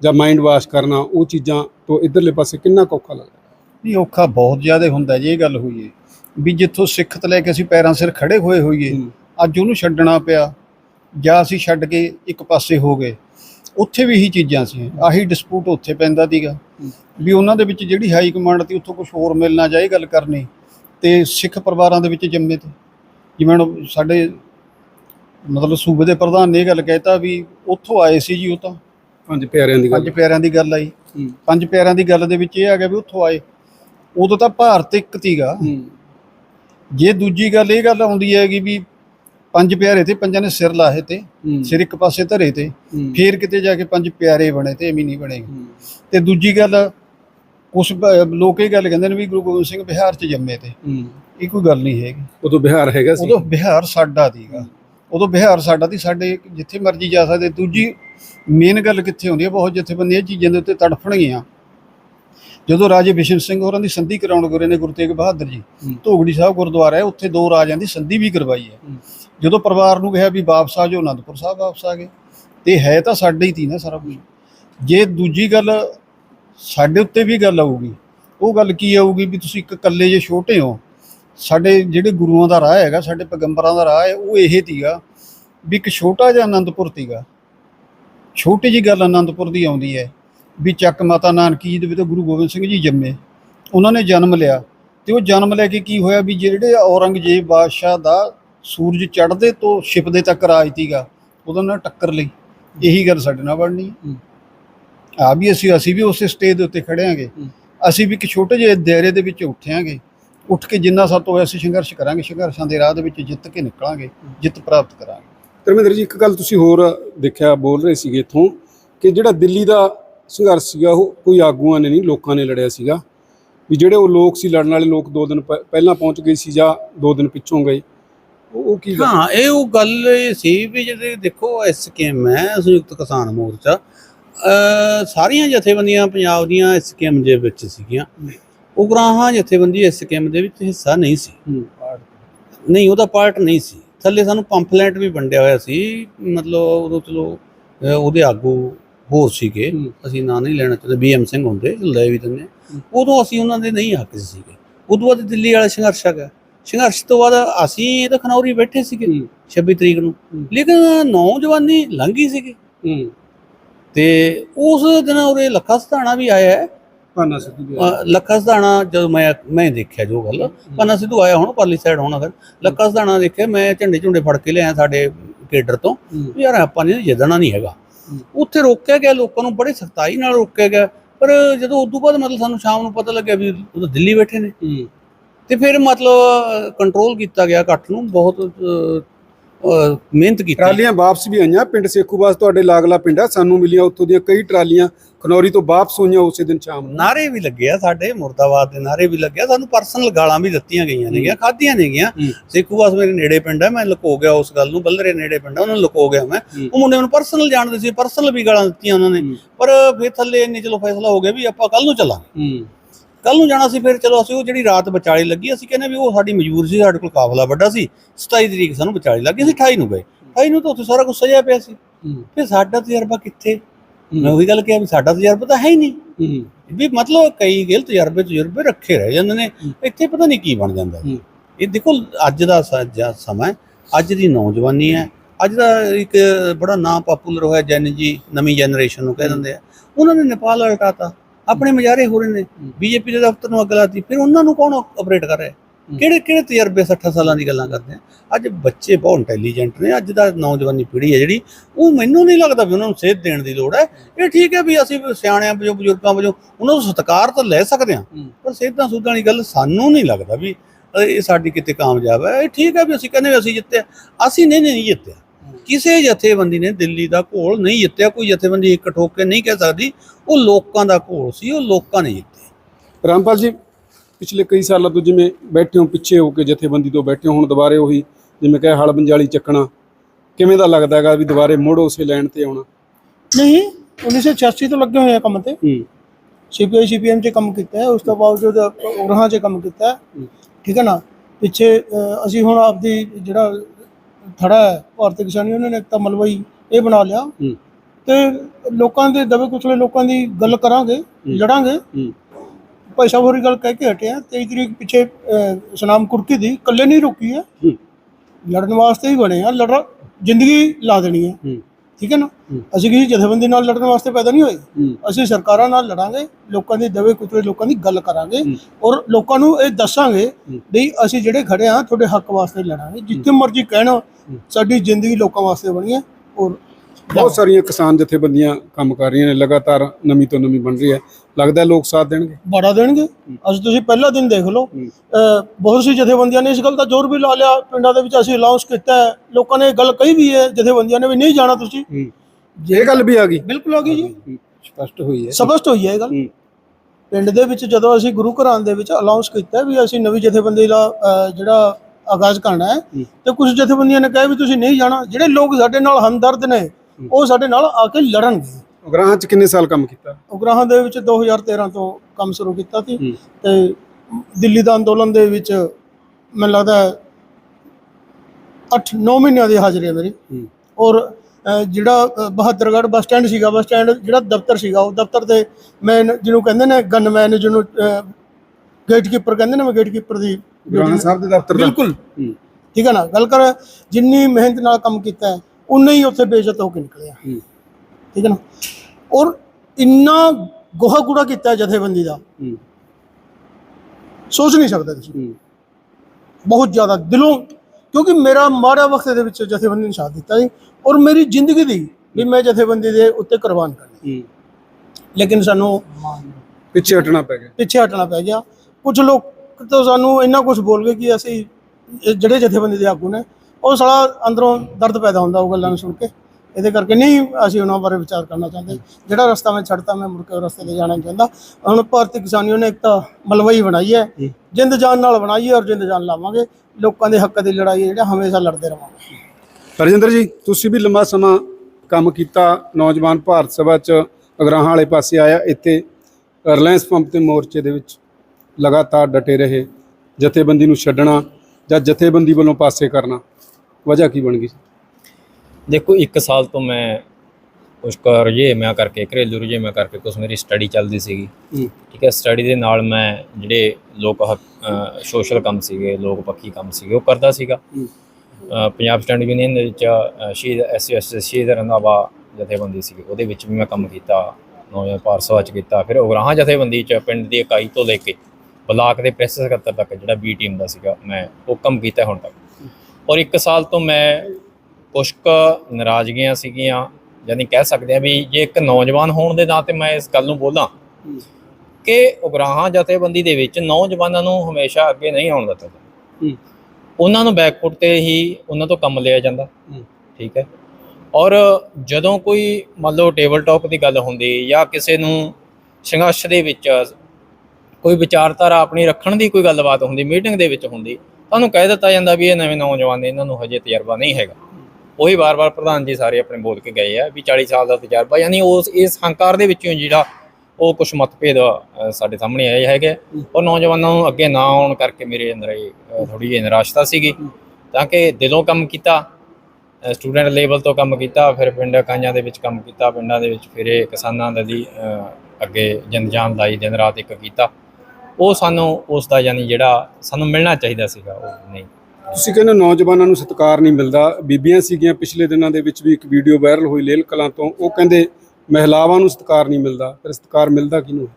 ਜਾਂ ਮਾਈਂਡ ਵਾਸ਼ ਕਰਨਾ ਉਹ ਚੀਜ਼ਾਂ ਤੋਂ ਇਧਰਲੇ ਪਾਸੇ ਕਿੰਨਾ ਔਖਾ ਲੱਗਦਾ? ਨਹੀਂ ਔਖਾ ਬਹੁਤ ਜ਼ਿਆਦਾ ਹੁੰਦਾ ਜੇ ਇਹ ਗੱਲ ਹੋਈ ਹੈ ਵੀ ਜਿੱਥੋਂ ਸਿੱਖਤ ਲੈ ਕੇ ਅਸੀਂ ਪੈਰਾਂ ਸਿਰ ਖੜੇ ਹੋਏ ਹੋਈਏ। ਅੱਜ ਉਹਨੂੰ ਛੱਡਣਾ ਪਿਆ ਜਾਂ ਅਸੀਂ ਛੱਡ ਕੇ ਇੱਕ ਪਾਸੇ ਹੋ ਗਏ ਉੱਥੇ ਵੀ ਇਹੀ ਚੀਜ਼ਾਂ ਸੀ। ਆਹੀ ਡਿਸਪਿਊਟ ਉੱਥੇ ਪੈਂਦਾ ਸੀਗਾ। ਵੀ ਉਹਨਾਂ ਦੇ ਵਿੱਚ ਜਿਹੜੀ ਹਾਈ ਕਮਾਂਡ ਸੀ ਉੱਥੋਂ ਕੁਝ ਹੋਰ ਮਿਲਣਾ ਜਾਏ ਗੱਲ ਕਰਨੀ। ਤੇ ਸਿੱਖ ਪਰਿਵਾਰਾਂ ਦੇ ਵਿੱਚ ਜੰਮੇ ਤੇ। ਜਿਵੇਂ ਹੁਣ ਸਾਡੇ ਮਤਲਬ ਸੂਬੇ ਦੇ ਪ੍ਰਧਾਨ ਨੇ ਇਹ ਗੱਲ ਕਹਿਤਾ ਵੀ ਉੱਥੋਂ ਆਏ ਸੀ ਜੀ ਉਹ ਤਾਂ। ਪੰਜ ਪਿਆਰਿਆਂ ਦੀ ਪੰਜ ਗੱਲ ਪਿਆਰਿਆਂ ਦੀ ਗੱਲ ਆਈ। ਹੂੰ। ਪੰਜ ਪਿਆਰਿਆਂ ਦੀ ਗੱਲ ਦੇ ਵਿੱਚ ਇਹ ਆ ਗਿਆ ਵੀ ਉੱਥੋਂ ਆਏ। ਉਦੋਂ ਤਾਂ ਭਾਰਤ ਇੱਕ ਤੀਗਾ ਹੂੰ। ਜੇ ਦੂਜੀ ਗੱਲ ਇਹ ਗੱਲ ਆਉਂਦੀ ਹੈਗੀ ਵੀ ਪੰਜ ਪਿਆਰੇ ਤੇ ਪੰਜਾਂ ਨੇ ਸਿਰ ਲਾਹੇ ਤੇ ਹੂੰ, ਸਿਰ ਇੱਕ ਪਾਸੇ ਧਰੇ ਤੇ ਹੂੰ, ਫੇਰ ਕਿਤੇ ਜਾ ਕੇ ਪੰਜ ਪਿਆਰੇ ਬਣੇ ਤੇ ਐਵੇਂ ਨਹੀਂ ਬਣੇ ਹੂੰ, ਤੇ ਦੂਜੀ ਗੱਲ ਬ- ਲੋਕ ਇਹ ਗੱਲ ਕਹਿੰਦੇ ਨੇ ਵੀ ਗੁਰੂ ਗੋਬਿੰਦ ਸਿੰਘ ਬਿਹਾਰ 'ਚ ਜੰਮੇ ਤੇ। ਇਹ ਕੋਈ ਗੱਲ ਨਹੀਂ ਹੈਗੀ। ਉਦੋਂ ਬਿਹਾਰ ਹੈਗਾ ਸੀ। ਉਦੋਂ ਬਿਹਾਰ ਸਾਡਾ ਸੀਗਾ। ਉਦੋਂ ਬਿਹਾਰ ਸਾਡਾ ਸੀ ਸਾਡੇ ਜਿੱਥੇ ਮਰਜ਼ੀ ਜਾ ਸਕਦੇ। ਦੂਜੀ ਮੇਨ ਗੱਲ ਕਿੱਥੇ ਹੁੰਦੀ ਹੈ ਬਹੁਤ ਜਥੇਬੰਦੀਆਂ ਇਹ ਚੀਜ਼ਾਂ ਦੇ ਉੱਤੇ ਤੜਫਣਗੀਆਂ। ਜਦੋਂ ਰਾਜੇ ਬਿਸ਼ਨ ਸਿੰਘ ਹੋਰਾਂ ਦੀ ਸੰਧੀ ਕਰਾਉਣ ਗੁਰੇ ਨੇ ਗੁਰੂ ਤੇਗ ਬਹਾਦਰ ਜੀ। ਧੋਗੜੀ ਸਾਹਿਬ ਗੁਰਦੁਆਰਾ ਹੈ ਉੱਥੇ ਦੋ ਰਾਜਿਆਂ ਦੀ ਸੰਧੀ ਵੀ ਕਰਵਾਈ ਹੈ। ਹੂੰ। ਜਦੋਂ ਪਰਿਵਾਰ ਨੂੰ ਕਿਹਾ ਵੀ ਵਾਪਸ ਆ ਜਾਓ ਅਨੰਦਪੁਰ ਸਾਹਿਬ ਵਾਪਸ ਆ ਗਏ। ਤੇ ਹੈ ਤਾਂ ਸਾਡੇ ਹੀ ਤੀ ਨਾ ਸਾਰਾ ਕੁਝ ਜੇ ਦੂਜੀ ਗੱਲ ਸਾਡੇ ਉੱਤੇ ਵੀ ਗੱਲ ਆਊਗੀ। ਉਹ ਗੱਲ ਕੀ ਆਊਗੀ ਵੀ ਤੁਸੀਂ ਇੱਕ ਇਕੱਲੇ ਜੇ ਛੋਟੇ ਹੋ, ਸਾਡੇ ਜਿਹੜੇ ਗੁਰੂਆਂ ਦਾ ਰਾਹ ਹੈਗਾ, ਸਾਡੇ ਪੈਗੰਬਰਾਂ ਦਾ ਰਾਹ ਹੈ, ਉਹ ਇਹ ਤੀਗਾ ਵੀ ਇੱਕ ਛੋਟਾ ਜਿਹਾ ਆਨੰਦਪੁਰ ਤੀਗਾ। ਛੋਟੀ ਜੀ ਗੱਲ ਆਨੰਦਪੁਰ ਦੀ ਆਉਂਦੀ ਹੈ ਵੀ ਚੱਕ ਮਾਤਾ ਨਾਨਕੀ ਜੀ ਦੇ ਵਿੱਚ ਗੁਰੂ ਗੋਬਿੰਦ ਸਿੰਘ ਜੀ ਜੰਮੇ। ਉਹਨਾਂ ਨੇ ਜਨਮ ਲਿਆ ਤੇ ਉਹ ਜਨਮ ਲੈ ਕੇ ਕੀ ਹੋਇਆ ਵੀ ਜਿਹੜੇ ਔਰੰਗਜ਼ੇਬ ਬਾਦਸ਼ਾਹ ਦਾ ਸੂਰਜ ਚੜ੍ਹਦੇ ਤੋਂ ਛਿਪਦੇ ਤੱਕ ਰਾਜ ਤੀਗਾ, ਉਹਦਾ ਨਾਲ ਟੱਕਰ ਲਈ। ਇਹੀ ਗੱਲ ਸਾਡੇ ਨਾਲ ਬਣਨੀ ਹੂੰ। ਆ ਵੀ ਅਸੀਂ ਅਸੀਂ ਵੀ ਉਸੇ ਸਟੇਜ ਦੇ ਉੱਤੇ ਖੜੇ ਆਂਗੇ। ਅਸੀਂ ਵੀ ਇੱਕ ਛੋਟੇ ਜਿਹੇ ਦਾਇਰੇ ਦੇ ਵਿੱਚ ਉੱਠਿਆਂਗੇ ਉੱਠ ਕੇ ਜਿੰਨਾ ਸਾਤੋਂ ਹੋਇਆ ਅਸੀਂ ਸੰਘਰਸ਼ ਕਰਾਂਗੇ ਸੰਘਰਸ਼ਾਂ ਦੇ ਰਾਹ ਦੇ ਵਿੱਚ ਜਿੱਤ ਕੇ ਨਿਕਲਾਂਗੇ ਜਿੱਤ ਪ੍ਰਾਪਤ ਕਰਾਂਗੇ। ਧਰਮਿੰਦਰ ਜੀ ਇੱਕ ਗੱਲ ਤੁਸੀਂ ਹੋਰ ਦੇਖਿਆ ਬੋਲ ਰਹੇ ਸੀਗੇ ਇੱਥੋਂ ਕਿ ਜਿਹੜਾ ਦਿੱਲੀ ਦਾ ਸੰਘਰਸ਼ ਸੀਗਾ ਉਹ ਕੋਈ ਆਗੂਆਂ ਨੇ ਨਹੀਂ ਲੋਕਾਂ ਨੇ ਲੜਿਆ ਸੀਗਾ। ਵੀ ਜਿਹੜੇ ਉਹ ਲੋਕ ਸੀ ਲੜਨ ਵਾਲੇ ਲੋਕ ਦੋ ਦਿਨ ਪਹਿਲਾਂ ਪਹੁੰਚ ਗਏ ਸੀ ਜਾਂ ਦੋ ਦਿਨ ਪਿੱਛੋਂ ਗਏ। ਉਹ ਕੀ ਹਾਂ ਇਹ ਉਹ ਗੱਲ ਇਹ ਸੀ ਵੀ ਜਿਹੜੇ ਦੇਖੋ ਐਸਕੇਐਮ ਹੈ ਸੰਯੁਕਤ ਕਿਸਾਨ ਮੋਰਚਾ। ਸਾਰੀਆਂ ਜਥੇਬੰਦੀਆਂ ਪੰਜਾਬ ਦੀਆਂ ਐਸਕੇਐਮ ਦੇ ਵਿੱਚ ਸੀਗੀਆਂ। ਉਗਰਾਹਾਂ ਜਥੇਬੰਦੀ ਐਸਕੇਐਮ ਦੇ ਵਿੱਚ ਹਿੱਸਾ ਨਹੀਂ ਸੀ। ਨਹੀਂ ਉਹਦਾ ਪਾਰਟ ਨਹੀਂ ਸੀ। ਥੱਲੇ ਸਾਨੂੰ ਪੰਫਲੈਟ ਵੀ ਵੰਡਿਆ ਹੋਇਆ ਸੀ। ਮਤਲਬ ਉਦੋਂ ਚਲੋ ਉਹਦੇ ਆਗੂ ਹੋਰ ਸੀਗੇ। ਅਸੀਂ ਨਾਂ ਨਹੀਂ ਲੈਣਾ ਚਾਹੁੰਦੇ ਬੀਐਮ ਸਿੰਘ ਹੁੰਦੇ ਲੈ ਵੀ ਦਿੰਦੇ। ਉਦੋਂ ਅਸੀਂ ਉਹਨਾਂ ਦੇ ਨਹੀਂ ਹੱਕ ਸੀਗੇ। ਉਦੋਂ ਬਾਅਦ ਦਿੱਲੀ ਵਾਲਾ ਸੰਘਰਸ਼ ਹੈਗਾ। ਸੰਘਰਸ਼ ਤੋਂ ਬਾਅਦ ਅਸੀਂ ਇਹ ਤਾਂ ਖਨੌਰੀ ਬੈਠੇ ਸੀਗੇ ਹੂੰ। 26 ਤਰੀਕ ਨੂੰ। ਲੇਕਿਨ ਨੌਜਵਾਨੀ ਲੰਘੀ ਸੀਗੀ। ਤੇ ਉਸ ਦਿਨ ਉਰੇ ਲੱਖਾ ਸਧਾਣਾ ਵੀ ਆਇਆ ਹੈ। ਪਾਨਾ ਸਿੱਧੂ ਅ, ਲੱਖਾ ਸਧਾਣਾ ਜਦੋਂ ਮੈਂ ਮੈਂ ਦੇਖਿਆ ਜੋ ਗੱਲ ਪੰਨਾ ਸਿੱਧੂ ਆਇਆ ਹੁਣ ਪਰਲੀ ਸਾਈਡ ਹੋਣਾ ਫਿਰ ਲੱਖਾ ਸਧਾਣਾ ਦੇਖਿਆ ਮੈਂ ਝੰਡੇ ਝੁੰਡੇ ਫੜ ਕੇ ਲਿਆਇਆ ਸਾਡੇ ਕੇਡਰ ਤੋਂ। ਹੂੰ। ਵੀ ਯਾਰ ਆਪਾਂ ਨੇ ਜਿੱਦਣਾ ਨਹੀਂ ਹੈਗਾ। ਹੂੰ। ਉੱਥੇ ਰੋਕਿਆ ਗਿਆ ਲੋਕਾਂ ਨੂੰ ਬੜੀ ਸਖਤਾਈ ਨਾਲ ਰੋਕਿਆ ਗਿਆ। ਪਰ ਜਦੋਂ ਉਦੋਂ ਬਾਅਦ ਮਤਲਬ ਸਾਨੂੰ ਸ਼ਾਮ ਨੂੰ ਪਤਾ ਲੱਗਿਆ ਵੀ ਉਹ ਤਾਂ ਦਿੱਲੀ ਬੈਠੇ ਨੇ। ਹੂੰ। ਤੇ ਫਿਰ ਮਤਲਬ ਕੰਟਰੋਲ ਕੀਤਾ ਗਿਆ ਇਕੱਠ ਨੂੰ ਬਹੁਤ ਅ, ਮਿਹਨਤ ਕੀਤੀ। ਟਰਾਲੀਆਂ ਵਾਪਸ ਵੀ ਆਈਆਂ। ਪਿੰਡ ਸੇਖੂਬਾਸ ਤੁਹਾਡੇ ਲਾਗਲਾ ਪਿੰਡ ਆ। ਸਾਨੂੰ ਮਿਲੀਆਂ ਉੱਥੋਂ ਦੀਆਂ ਕਈ ਟਰਾਲੀਆਂ। ਖਨੌਰੀ ਤੋਂ ਵਾਪਸ ਹੋਈਆਂ ਉਸੇ ਦਿਨ ਸ਼ਾਮ ਨੂੰ। ਨਾਰੇ ਵੀ ਲੱਗੇ ਆ ਸਾਡੇ ਮੁਰਦਾਬਾਦ ਦੇ ਨਾਰੇ ਵੀ ਲੱਗਿਆ ਸਾਨੂੰ ਪਰਸਨਲ ਗਾਲਾਂ ਵੀ ਦਿੱਤੀਆਂ ਗਈਆਂ ਨੇਗੀਆਂ ਖਾਧੀਆਂ ਨੇਗੀਆਂ। ਸੇਖੂਵਾਸ ਮੇਰੇ ਨੇੜੇ ਪਿੰਡ ਹੈ ਮੈਂ ਲੁਕੋ ਗਿਆ ਉਸ ਗੱਲ ਨੂੰ ਬੱਲਰੇ ਨੇੜੇ ਪਿੰਡ ਹੈ ਉਹਨਾਂ ਨੂੰ ਲੁਕੋ ਗਿਆ ਮੈਂ। ਉਹ ਮੁੰਡੇ ਨੂੰ ਪਰਸਨਲ ਜਾਣਦੇ ਸੀ ਪਰਸਨਲ ਵੀ ਗਾਲਾਂ ਦਿੱਤੀਆਂ ਉਹਨਾਂ ਨੇ। ਪਰ ਫਿਰ ਥੱਲੇ ਇੰਨੇ ਚਲੋ ਫੈਸਲਾ ਹੋ ਗਿਆ ਵੀ ਆਪਾਂ ਕੱਲ ਨੂੰ ਚੱਲਾਂਗੇ। ਕੱਲ ਨੂੰ ਜਾਣਾ ਸੀ ਫਿਰ ਚਲੋ ਅਸੀਂ ਉਹ ਜਿਹੜੀ ਰਾਤ ਵਿਚਾਲੇ ਲੱਗੀ ਅਸੀਂ ਕਹਿੰਦੇ ਵੀ ਉਹ ਸਾਡੀ ਮਜਬੂਰ ਸੀ ਸਾਡੇ ਕੋਲ ਕਾਫਲਾ ਵੱਡਾ ਸੀ 27 ਤਰੀਕ ਸਾਨੂੰ ਵਿਚਾਲੇ ਲੱਗੀ ਅਸੀਂ 28 ਨੂੰ ਗਏ। 28 ਨੂੰ ਤਾਂ ਉੱਥੇ ਸਾਰਾ ਕੁਝ ਸਜਿਆ ਪਿਆ ਸੀ। ਫਿਰ ਸਾਡਾ ਤਜਰਬਾ ਕਿੱਥੇ? ਮੈਂ ਉਹੀ ਗੱਲ ਕਿਹਾ ਵੀ ਸਾਡਾ ਤਜਰਬਾ ਤਾਂ ਹੈ ਹੀ ਨਹੀਂ। ਵੀ ਮਤਲਬ ਕਈ ਗਿਲ ਤਜਰਬੇ ਤਜਰਬੇ ਰੱਖੇ ਰਹਿ ਜਾਂਦੇ ਨੇ। ਇੱਥੇ ਪਤਾ ਨਹੀਂ ਕੀ ਬਣ ਜਾਂਦਾ। ਇਹ ਦੇਖੋ ਅੱਜ ਦਾ ਸਮਾਂ ਅੱਜ ਦੀ ਨੌਜਵਾਨੀ ਹੈ ਅੱਜ ਦਾ ਇੱਕ ਬੜਾ ਨਾਂ ਪਪੂਲਰ ਹੋਇਆ ਜੈਨ ਜੀ ਨਵੀਂ ਜਨਰੇਸ਼ਨ ਨੂੰ ਕਹਿ ਦਿੰਦੇ ਆ। ਉਹਨਾਂ ਨੇ ਨੇਪਾਲ ਉਲਟਾਤਾ ਆਪਣੇ ਮਜ਼ਾਰੇ ਹੋ ਰਹੇ ਨੇ। ਬੀਜੇਪੀ ਦੇ ਦਫ਼ਤਰ ਨੂੰ ਅੱਗ ਲਾਤੀ ਫਿਰ ਉਹਨਾਂ ਨੂੰ ਕੌਣ ਆਪਰੇਟ ਕਰ ਰਿਹਾ। ਕਿਹੜੇ ਕਿਹੜੇ ਤਜਰਬੇ 60 ਸਾਲਾਂ ਦੀ ਗੱਲਾਂ ਕਰਦੇ ਆ ਅੱਜ ਬੱਚੇ ਬਹੁਤ ਇੰਟੈਲੀਜੈਂਟ ਨੇ ਅੱਜ ਦਾ ਨੌਜਵਾਨੀ ਪੀੜ੍ਹੀ ਹੈ ਜਿਹੜੀ ਉਹ ਮੈਨੂੰ ਨਹੀਂ ਲੱਗਦਾ ਵੀ ਉਹਨਾਂ ਨੂੰ ਸੇਧ ਦੇਣ ਦੀ ਲੋੜ ਹੈ ਇਹ ਠੀਕ ਹੈ ਵੀ ਅਸੀਂ ਸਿਆਣਿਆਂ ਵਜੋਂ ਬਜ਼ੁਰਗਾਂ ਵਜੋਂ ਉਹਨਾਂ ਨੂੰ ਸਤਿਕਾਰ ਤਾਂ ਲੈ ਸਕਦੇ ਹੂੰ। ਪਰ ਸੇਧਾਂ ਸੂਧਾਂ ਵਾਲੀ ਗੱਲ ਸਾਨੂੰ ਨਹੀਂ ਲੱਗਦਾ ਵੀ ਇਹ ਸਾਡੀ ਕਿਤੇ ਕਾਮਯਾਬ ਹੈ ਇਹ ਠੀਕ ਹੈ ਵੀ ਅਸੀਂ ਕਹਿੰਦੇ ਅਸੀਂ ਜਿੱਤਿਆ ਅਸੀਂ ਨਹੀਂ ਨਹੀਂ ਜਿੱਤਿਆ ਕਿਸੇ ਜਥੇਬੰਦੀ ਨੇ ਦਿੱਲੀ ਦਾ ਘੋਲ ਨਹੀਂ ਜਿੱਤਿਆ ਕੋਈ ਜਥੇਬੰਦੀ ਇੱਕ ਠੋਕ ਕੇ ਨਹੀਂ ਕਹਿ ਸਕਦੀ। ਉਹ ਲੋਕਾਂ ਦਾ ਘੋਲ ਸੀ ਉਹ ਲੋਕਾਂ ਨੇ ਜਿੱਤੇ ਰਾਮਪਾਲ ਜੀ ਪਿਛਲੇ ਕਈ ਸਾਲਾਂ ਤੋਂ ਜਿਵੇਂ ਬੈਠੇ ਹੋ ਪਿੱਛੇ ਹੋ ਕੇ ਜਥੇਬੰਦੀ ਤੋਂ ਬੈਠੇ ਹੋ ਹੁਣ ਦੁਬਾਰੇ ਉਹੀ ਜਿਵੇਂ ਕਹੇ ਹਲ ਬੰਜਾਲੀ ਚੱਕਣਾ ਕਿਵੇਂ ਦਾ ਲੱਗਦਾ ਹੈਗਾ ਵੀ ਦੁਬਾਰੇ ਮੁੜ ਉਸੇ ਲਾਈਨ ਤੇ ਆਉਣਾ? ਨਹੀਂ 1986 ਤੋਂ ਲੱਗੇ ਹੋਏ ਆ ਕੰਮ ਤੇ। ਹੂੰ। ਸੀਪੀਆਈ ਸੀਪੀਐਮ 'ਚ ਕੰਮ ਕੀਤਾ ਹੈ ਉਸ ਤੋਂ ਬਾਵਜੂਦ ਉਰਹਾਂ 'ਚ ਕੰਮ ਕੀਤਾ। ਠੀਕ ਹੈ ਨਾ? ਪਿੱਛੇ ਅਸੀਂ ਹੁਣ ਆਪਦੀ ਜਿਹੜਾ ਥੜਾ ਹੈ ਭਾਰਤੀ ਕਿਸਾਨ ਯੂਨੀਅਨ ਇੱਕ ਤਾਂ ਮਲਵਈ ਇਹ ਬਣਾ ਲਿਆ। ਤੇ ਲੋਕਾਂ ਦੇ ਦਬੇ ਕੁਚਲੇ ਲੋਕਾਂ ਦੀ ਗੱਲ ਕਰਾਂਗੇ ਲੜਾਂਗੇ। ਸਾਹਿਬ ਹੋਰੀ ਗੱਲ ਕਹਿ ਕੇ ਹਟੇ ਆ 23 ਤਰੀਕ ਪਿੱਛੇ ਸੁਨਾਮ ਕੁਰਕੀ ਦੀ ਇਕੱਲੇ ਨਹੀਂ ਰੁਕੀ ਹੈ। ਲੜਨ ਵਾਸਤੇ ਹੀ ਬਣੇ ਆ ਲੜ ਜ਼ਿੰਦਗੀ ਲਾ ਦੇਣੀ ਹੂੰ। ਠੀਕ ਹੈ ਨਾ। ਅਸੀਂ ਕਿਸੇ ਜਥੇਬੰਦੀ ਨਾਲ ਲੜਨ ਵਾਸਤੇ ਪੈਦਾ ਨਹੀਂ ਹੋਏ ਅਸੀਂ ਸਰਕਾਰਾਂ ਨਾਲ ਲੜਾਂਗੇ ਲੋਕਾਂ ਦੇ ਦਵੇ ਕੁਚਲੇ ਲੋਕਾਂ ਦੀ ਗੱਲ ਕਰਾਂਗੇ। ਔਰ ਲੋਕਾਂ ਨੂੰ ਇਹ ਦੱਸਾਂਗੇ। ਵੀ ਅਸੀਂ ਜਿਹੜੇ ਖੜੇ ਆ ਤੁਹਾਡੇ ਹੱਕ ਵਾਸਤੇ ਲੜਾਂਗੇ ਜਿੱਥੇ ਮਰਜ਼ੀ ਕਹਿਣਾ ਸਾਡੀ ਜ਼ਿੰਦਗੀ ਲੋਕਾਂ ਵਾਸਤੇ ਬਣੀ ਹੈ ਔਰ ਬਹੁਤ ਸਾਰੀਆਂ ਕਿਸਾਨ ਜਥੇਬੰਦੀਆਂ ਕੰਮ ਕਰ ਰਹੀਆਂ ਨੇ ਲਗਾਤਾਰ ਨਵੀਂ ਤੋਂ ਨਵੀਂ ਬਣ ਰਹੀ ਹੈ। ਲੱਗਦਾ ਲੋਕ ਸਾਥ ਦੇਣਗੇ? ਬੜਾ ਦੇਣਗੇ। ਅੱਜ ਤੁਸੀਂ ਪਹਿਲਾ ਦਿਨ ਦੇਖ ਲਓ। ਬਹੁਤ ਸੀ ਜਥੇਬੰਦੀਆਂ ਨੇ ਇਸ ਗੱਲ ਦਾ ਜ਼ੋਰ ਵੀ ਲਾ ਲਿਆ। ਪਿੰਡਾਂ ਦੇ ਵਿੱਚ ਅਸੀਂ ਅਨਾਉਂਸ ਕੀਤਾ ਹੈ। ਲੋਕਾਂ ਨੇ ਇਹ ਗੱਲ ਕਹੀ ਵੀ ਹੈ ਜਥੇਬੰਦੀਆਂ ਨੇ ਵੀ ਨਹੀਂ ਜਾਣਾ ਤੁਸੀਂ। ਇਹ ਗੱਲ ਵੀ ਆ ਗਈ। ਬਿਲਕੁਲ ਆ ਗਈ ਜੀ। ਸਪਸ਼ਟ ਹੋਈ ਹੈ। ਸਪਸ਼ਟ ਹੋਈ ਹੈ ਇਹ ਗੱਲ। ਪਿੰਡ ਦੇ ਵਿੱਚ ਜਦੋਂ ਅਸੀਂ ਗੁਰੂ ਘਰਾਂ ਦੇ ਵਿੱਚ ਅਨਾਉਂਸ ਕੀਤਾ ਵੀ ਅਸੀਂ ਨਵੀਂ ਜਥੇਬੰਦੀ ਦਾ ਜਿਹੜਾ ਆਗਾਜ਼ ਕਰਨਾ ਹੂੰ। ਤੇ ਕੁਝ ਜਥੇਬੰਦੀਆਂ ਨੇ ਕਿਹਾ ਵੀ ਤੁਸੀਂ ਨਹੀਂ ਜਾਣਾ। ਜਿਹੜੇ ਲੋਕ ਸਾਡੇ ਨਾਲ ਹਮਦਰਦ ਨੇ ਉਹ ਸਾਡੇ ਨਾਲ ਆ ਕੇ ਲੜਨਗੇ ਉਗਰਾਹਾਂ ਚ ਕਿੰਨੇ ਸਾਲ ਕੰਮ ਕੀਤਾ? ਉਗਰਾਹਾਂ ਦੇ ਵਿੱਚ 2013 ਤੋਂ ਕੰਮ ਸ਼ੁਰੂ ਕੀਤਾ ਸੀ ਤੇ ਦਿੱਲੀ ਦਾ ਅੰਦੋਲਨ ਦੇ ਵਿੱਚ ਮੈਨੂੰ ਲੱਗਦਾ 8-9 ਮਹੀਨਿਆਂ ਦੀ ਹਾਜ਼ਰੀ ਹੈ ਮੇਰੀ। ਔਰ ਜਿਹੜਾ ਬਹਾਦਰਗੜ੍ਹ ਬੱਸ ਸਟੈਂਡ ਸੀਗਾ ਬੱਸ ਸਟੈਂਡ ਜਿਹੜਾ ਦਫ਼ਤਰ ਸੀਗਾ ਉਹ ਦਫ਼ਤਰ ਤੇ ਮੈਂ ਜਿਹਨੂੰ ਕਹਿੰਦੇ ਨੇ ਗਨਮੈਨ ਜਿਹਨੂੰ ਗੇਟਕੀਪਰ ਕਹਿੰਦੇ ਨੇ ਮੈਂ ਗੇਟਕੀਪਰ ਦੀ ਉਗਰਾਹਾਂ ਸਾਹਿਬ ਦੇ ਦਫ਼ਤਰ ਦਾ। ਬਿਲਕੁਲ। ਠੀਕ ਹੈ ਨਾ? ਗੱਲ ਕਰ ਜਿੰਨੀ ਮਿਹਨਤ ਨਾਲ ਕੰਮ ਕੀਤਾ ਹੈ ਉਨਾ ਹੀ ਉੱਥੇ ਬੇਇੱਜ਼ਤ ਹੋ ਕੇ ਨਿਕਲਿਆ ਠੀਕ ਹੈ ਨਾ? ਔਰ ਇੰਨਾ ਗੋਹਾ ਕੂੜਾ ਕੀਤਾ ਜਥੇਬੰਦੀ ਦਾ। ਸੋਚ ਨਹੀਂ ਸਕਦੇ ਤੁਸੀਂ। ਬਹੁਤ ਜ਼ਿਆਦਾ ਦਿਲੋਂ ਕਿਉਂਕਿ ਮੇਰਾ ਮਾੜਾ ਵਕਤ ਦੇ ਵਿੱਚ ਜਥੇਬੰਦੀ ਨੇ ਸਾਥ ਦਿੱਤਾ ਸੀ ਔਰ ਮੇਰੀ ਜ਼ਿੰਦਗੀ ਦੀ ਵੀ ਮੈਂ ਜਥੇਬੰਦੀ ਦੇ ਉੱਤੇ ਕੁਰਬਾਨ ਕਰਨੀ ਲੇਕਿਨ ਸਾਨੂੰ ਪਿੱਛੇ ਹਟਣਾ ਪੈ ਗਿਆ। ਪਿੱਛੇ ਹਟਣਾ ਪੈ ਗਿਆ। ਕੁਝ ਲੋਕ ਤਾਂ ਸਾਨੂੰ ਇੰਨਾ ਕੁਝ ਬੋਲ ਗਏ ਕਿ ਅਸੀਂ ਜਿਹੜੇ ਜਥੇਬੰਦੀ ਦੇ ਆਗੂ ਨੇ ਉਹ ਸਾਲਾ ਅੰਦਰੋਂ ਦਰਦ ਪੈਦਾ ਹੁੰਦਾ ਉਹ ਗੱਲਾਂ ਨੂੰ ਸੁਣ ਕੇ। ਇਹਦੇ ਕਰਕੇ ਨਹੀਂ ਅਸੀਂ ਉਹਨਾਂ ਬਾਰੇ ਵਿਚਾਰ ਕਰਨਾ ਚਾਹੁੰਦੇ। ਜਿਹੜਾ ਰਸਤਾ ਮੈਂ ਛੱਡਤਾ ਮੈਂ ਮੁੜ ਕੇ ਉਹ ਰਸਤੇ ਤੇ ਜਾਣਾ ਨਹੀਂ ਚਾਹੁੰਦਾ। ਹੁਣ ਭਾਰਤੀ ਕਿਸਾਨੀਆਂ ਨੇ ਇੱਕ ਤਾਂ ਮਲਵਈ ਬਣਾਈ ਹੈ। ਜਿੰਦ ਜਾਨ ਨਾਲ ਬਣਾਈ ਹੈ ਔਰ ਜਿੰਦ ਜਾਨ ਲਾਵਾਂਗੇ। ਲੋਕਾਂ ਦੇ ਹੱਕ ਦੀ ਲੜਾਈ ਜਿਹੜਾ ਹਮੇਸ਼ਾ ਲੜਦੇ ਰਵਾਂਗੇ। ਹਰਜਿੰਦਰ ਜੀ ਤੁਸੀਂ ਵੀ ਲੰਮਾ ਸਮਾਂ ਕੰਮ ਕੀਤਾ ਨੌਜਵਾਨ ਭਾਰਤ ਸਭਾ ਚ ਅਗਰਾਹਾਂ ਵਾਲੇ ਪਾਸੇ ਆਇਆ। ਇੱਥੇ ਰਿਲਾਇੰਸ ਪੰਪ ਤੇ ਮੋਰਚੇ ਦੇ ਵਿੱਚ ਲਗਾਤਾਰ ਡਟੇ ਰਹੇ। ਜਥੇਬੰਦੀ ਨੂੰ ਛੱਡਣਾ ਜਾਂ ਜਥੇਬੰਦੀ ਵੱਲੋਂ ਪਾਸੇ ਕਰਨਾ। ਵਜ੍ਹਾ ਕੀ ਬਣ ਗਈ ਦੇਖੋ 1 ਸਾਲ ਤੋਂ ਮੈਂ ਕੁਛ ਕਰ ਰੁਝੇਵਿਆਂ ਕਰਕੇ ਘਰੇਲੂ ਰੁਝੇਵਿਆਂ ਕਰਕੇ ਕੁਛ ਮੇਰੀ ਸਟੱਡੀ ਚੱਲਦੀ ਸੀਗੀ। ਠੀਕ ਹੈ ਸਟੱਡੀ ਦੇ ਨਾਲ ਮੈਂ ਜਿਹੜੇ ਲੋਕ ਸੋਸ਼ਲ ਕੰਮ ਸੀਗੇ ਲੋਕ ਪੱਖੀ ਕੰਮ ਸੀਗੇ ਉਹ ਕਰਦਾ ਸੀਗਾ। ਪੰਜਾਬ ਸਟੈਂਡ ਯੂਨੀਅਨ ਦੇ ਵਿੱਚ ਸ਼ਹੀਦ ਐਸ ਐਸ ਸ਼ਹੀਦ ਰੰਧਾਵਾ ਜਥੇਬੰਦੀ ਸੀਗੀ। ਉਹਦੇ ਵਿੱਚ ਵੀ ਮੈਂ ਕੰਮ ਕੀਤਾ ਨੌਜਵਾਨ ਪਾਰਸਵਾ ਚ ਕੀਤਾ। ਫਿਰ ਉਗਰਾਹਾਂ ਜਥੇਬੰਦੀ ਚ ਪਿੰਡ ਦੀ ਇਕਾਈ ਤੋਂ ਲੈ ਕੇ ਬਲਾਕ ਦੇ ਪ੍ਰੈਸ ਸਕੱਤਰ ਤੱਕ ਜਿਹੜਾ ਬੀ ਟੀਮ ਦਾ ਸੀਗਾ ਮੈਂ ਉਹ ਕੰਮ ਕੀਤਾ ਹੁਣ ਤੱਕ। ਔਰ 1 ਸਾਲ ਤੋਂ ਮੈਂ ਕੁਛ ਕੁ ਨਾਰਾਜ਼ਗੀਆਂ ਸੀਗੀਆਂ ਯਾਨੀ ਕਹਿ ਸਕਦੇ ਆ ਵੀ ਜੇ ਇੱਕ ਨੌਜਵਾਨ ਹੋਣ ਦੇ ਨਾਤੇ ਮੈਂ ਇਸ ਗੱਲ ਨੂੰ ਬੋਲਾਂ ਕਿ ਉਗਰਾਹਾਂ ਜਥੇਬੰਦੀ ਦੇ ਵਿੱਚ ਨੌਜਵਾਨਾਂ ਨੂੰ ਹਮੇਸ਼ਾ ਅੱਗੇ ਨਹੀਂ ਆਉਣ ਦਿੱਤਾ ਜਾਂਦਾ। ਉਹਨਾਂ ਨੂੰ ਬੈਕਫੁੱਟ ਤੇ ਹੀ ਉਹਨਾਂ ਤੋਂ ਕੰਮ ਲਿਆ ਜਾਂਦਾ। ਠੀਕ ਹੈ ਔਰ ਜਦੋਂ ਕੋਈ ਮੰਨ ਲਓ ਟੇਬਲ ਟਾਕ ਦੀ ਗੱਲ ਹੁੰਦੀ ਜਾਂ ਕਿਸੇ ਨੂੰ ਸੰਘਰਸ਼ ਦੇ ਵਿੱਚ ਕੋਈ ਵਿਚਾਰਧਾਰਾ ਆਪਣੀ ਰੱਖਣ ਦੀ ਕੋਈ ਗੱਲਬਾਤ ਹੁੰਦੀ ਮੀਟਿੰਗ ਦੇ ਵਿੱਚ ਹੁੰਦੀ ਤੁਹਾਨੂੰ ਕਹਿ ਦਿੱਤਾ ਜਾਂਦਾ ਵੀ ਇਹ ਨਵੇਂ ਨੌਜਵਾਨ ਨੇ ਇਹਨਾਂ ਨੂੰ ਹਜੇ ਤਜਰਬਾ ਨਹੀਂ ਹੈਗਾ। ਉਹੀ ਵਾਰ-ਵਾਰ ਪ੍ਰਧਾਨ ਜੀ ਸਾਰੇ ਆਪਣੇ ਬੋਲ ਕੇ ਗਏ ਆ ਵੀ 40 ਸਾਲ ਦਾ ਤਜਰਬਾ ਯਾਨੀ ਉਸ ਇਸ ਹੰਕਾਰ ਦੇ ਵਿੱਚੋਂ ਜਿਹੜਾ ਉਹ ਕੁਝ ਮਤਭੇਦ ਸਾਡੇ ਸਾਹਮਣੇ ਆਏ ਹੈਗੇ। ਔਰ ਨੌਜਵਾਨਾਂ ਨੂੰ ਅੱਗੇ ਨਾ ਆਉਣ ਕਰਕੇ ਮੇਰੇ ਅੰਦਰ ਇਹ ਥੋੜੀ ਜਿਹੀ ਨਿਰਾਸ਼ਤਾ ਸੀਗੀ। ਤਾਂ ਕਿ ਦਿਲੋਂ ਕੰਮ ਕੀਤਾ ਸਟੂਡੈਂਟ ਲੈਵਲ ਤੋਂ ਕੰਮ ਕੀਤਾ ਫਿਰ ਪਿੰਡ ਇਕਾਈਆਂ ਦੇ ਵਿੱਚ ਕੰਮ ਕੀਤਾ ਪਿੰਡਾਂ ਦੇ ਵਿੱਚ ਫਿਰ ਇਹ ਕਿਸਾਨਾਂ ਦੇ ਲਈ ਅ, ਅੱਗੇ ਜਿੰਦ ਜਾਨ ਲਾਈ ਦਿਨ ਰਾਤ ਇੱਕ ਕੀਤਾ। ਉਹ ਸਾਨੂੰ ਉਸ ਦਾ ਯਾਨੀ ਜਿਹੜਾ ਸਾਨੂੰ ਮਿਲਣਾ ਚਾਹੀਦਾ ਸੀਗਾ ਉਹ ਨਹੀਂ। ਤੁਸੀਂ ਕਹਿੰਦੇ ਨੌਜਵਾਨਾਂ ਨੂੰ ਸਤਿਕਾਰ ਨਹੀਂ ਮਿਲਦਾ। ਬੀਬੀਆਂ ਸੀਗੀਆਂ ਪਿਛਲੇ ਦਿਨਾਂ ਦੇ ਵਿੱਚ ਵੀ ਇੱਕ ਵੀਡੀਓ ਵਾਇਰਲ ਹੋਈ ਲੇਲ ਕਲਾਂ ਤੋਂ। ਉਹ ਕਹਿੰਦੇ ਮਹਿਲਾਵਾਂ ਨੂੰ ਸਤਿਕਾਰ ਨਹੀਂ ਮਿਲਦਾ। ਫਿਰ ਸਤਿਕਾਰ ਮਿਲਦਾ ਕਿਹਨੂੰ?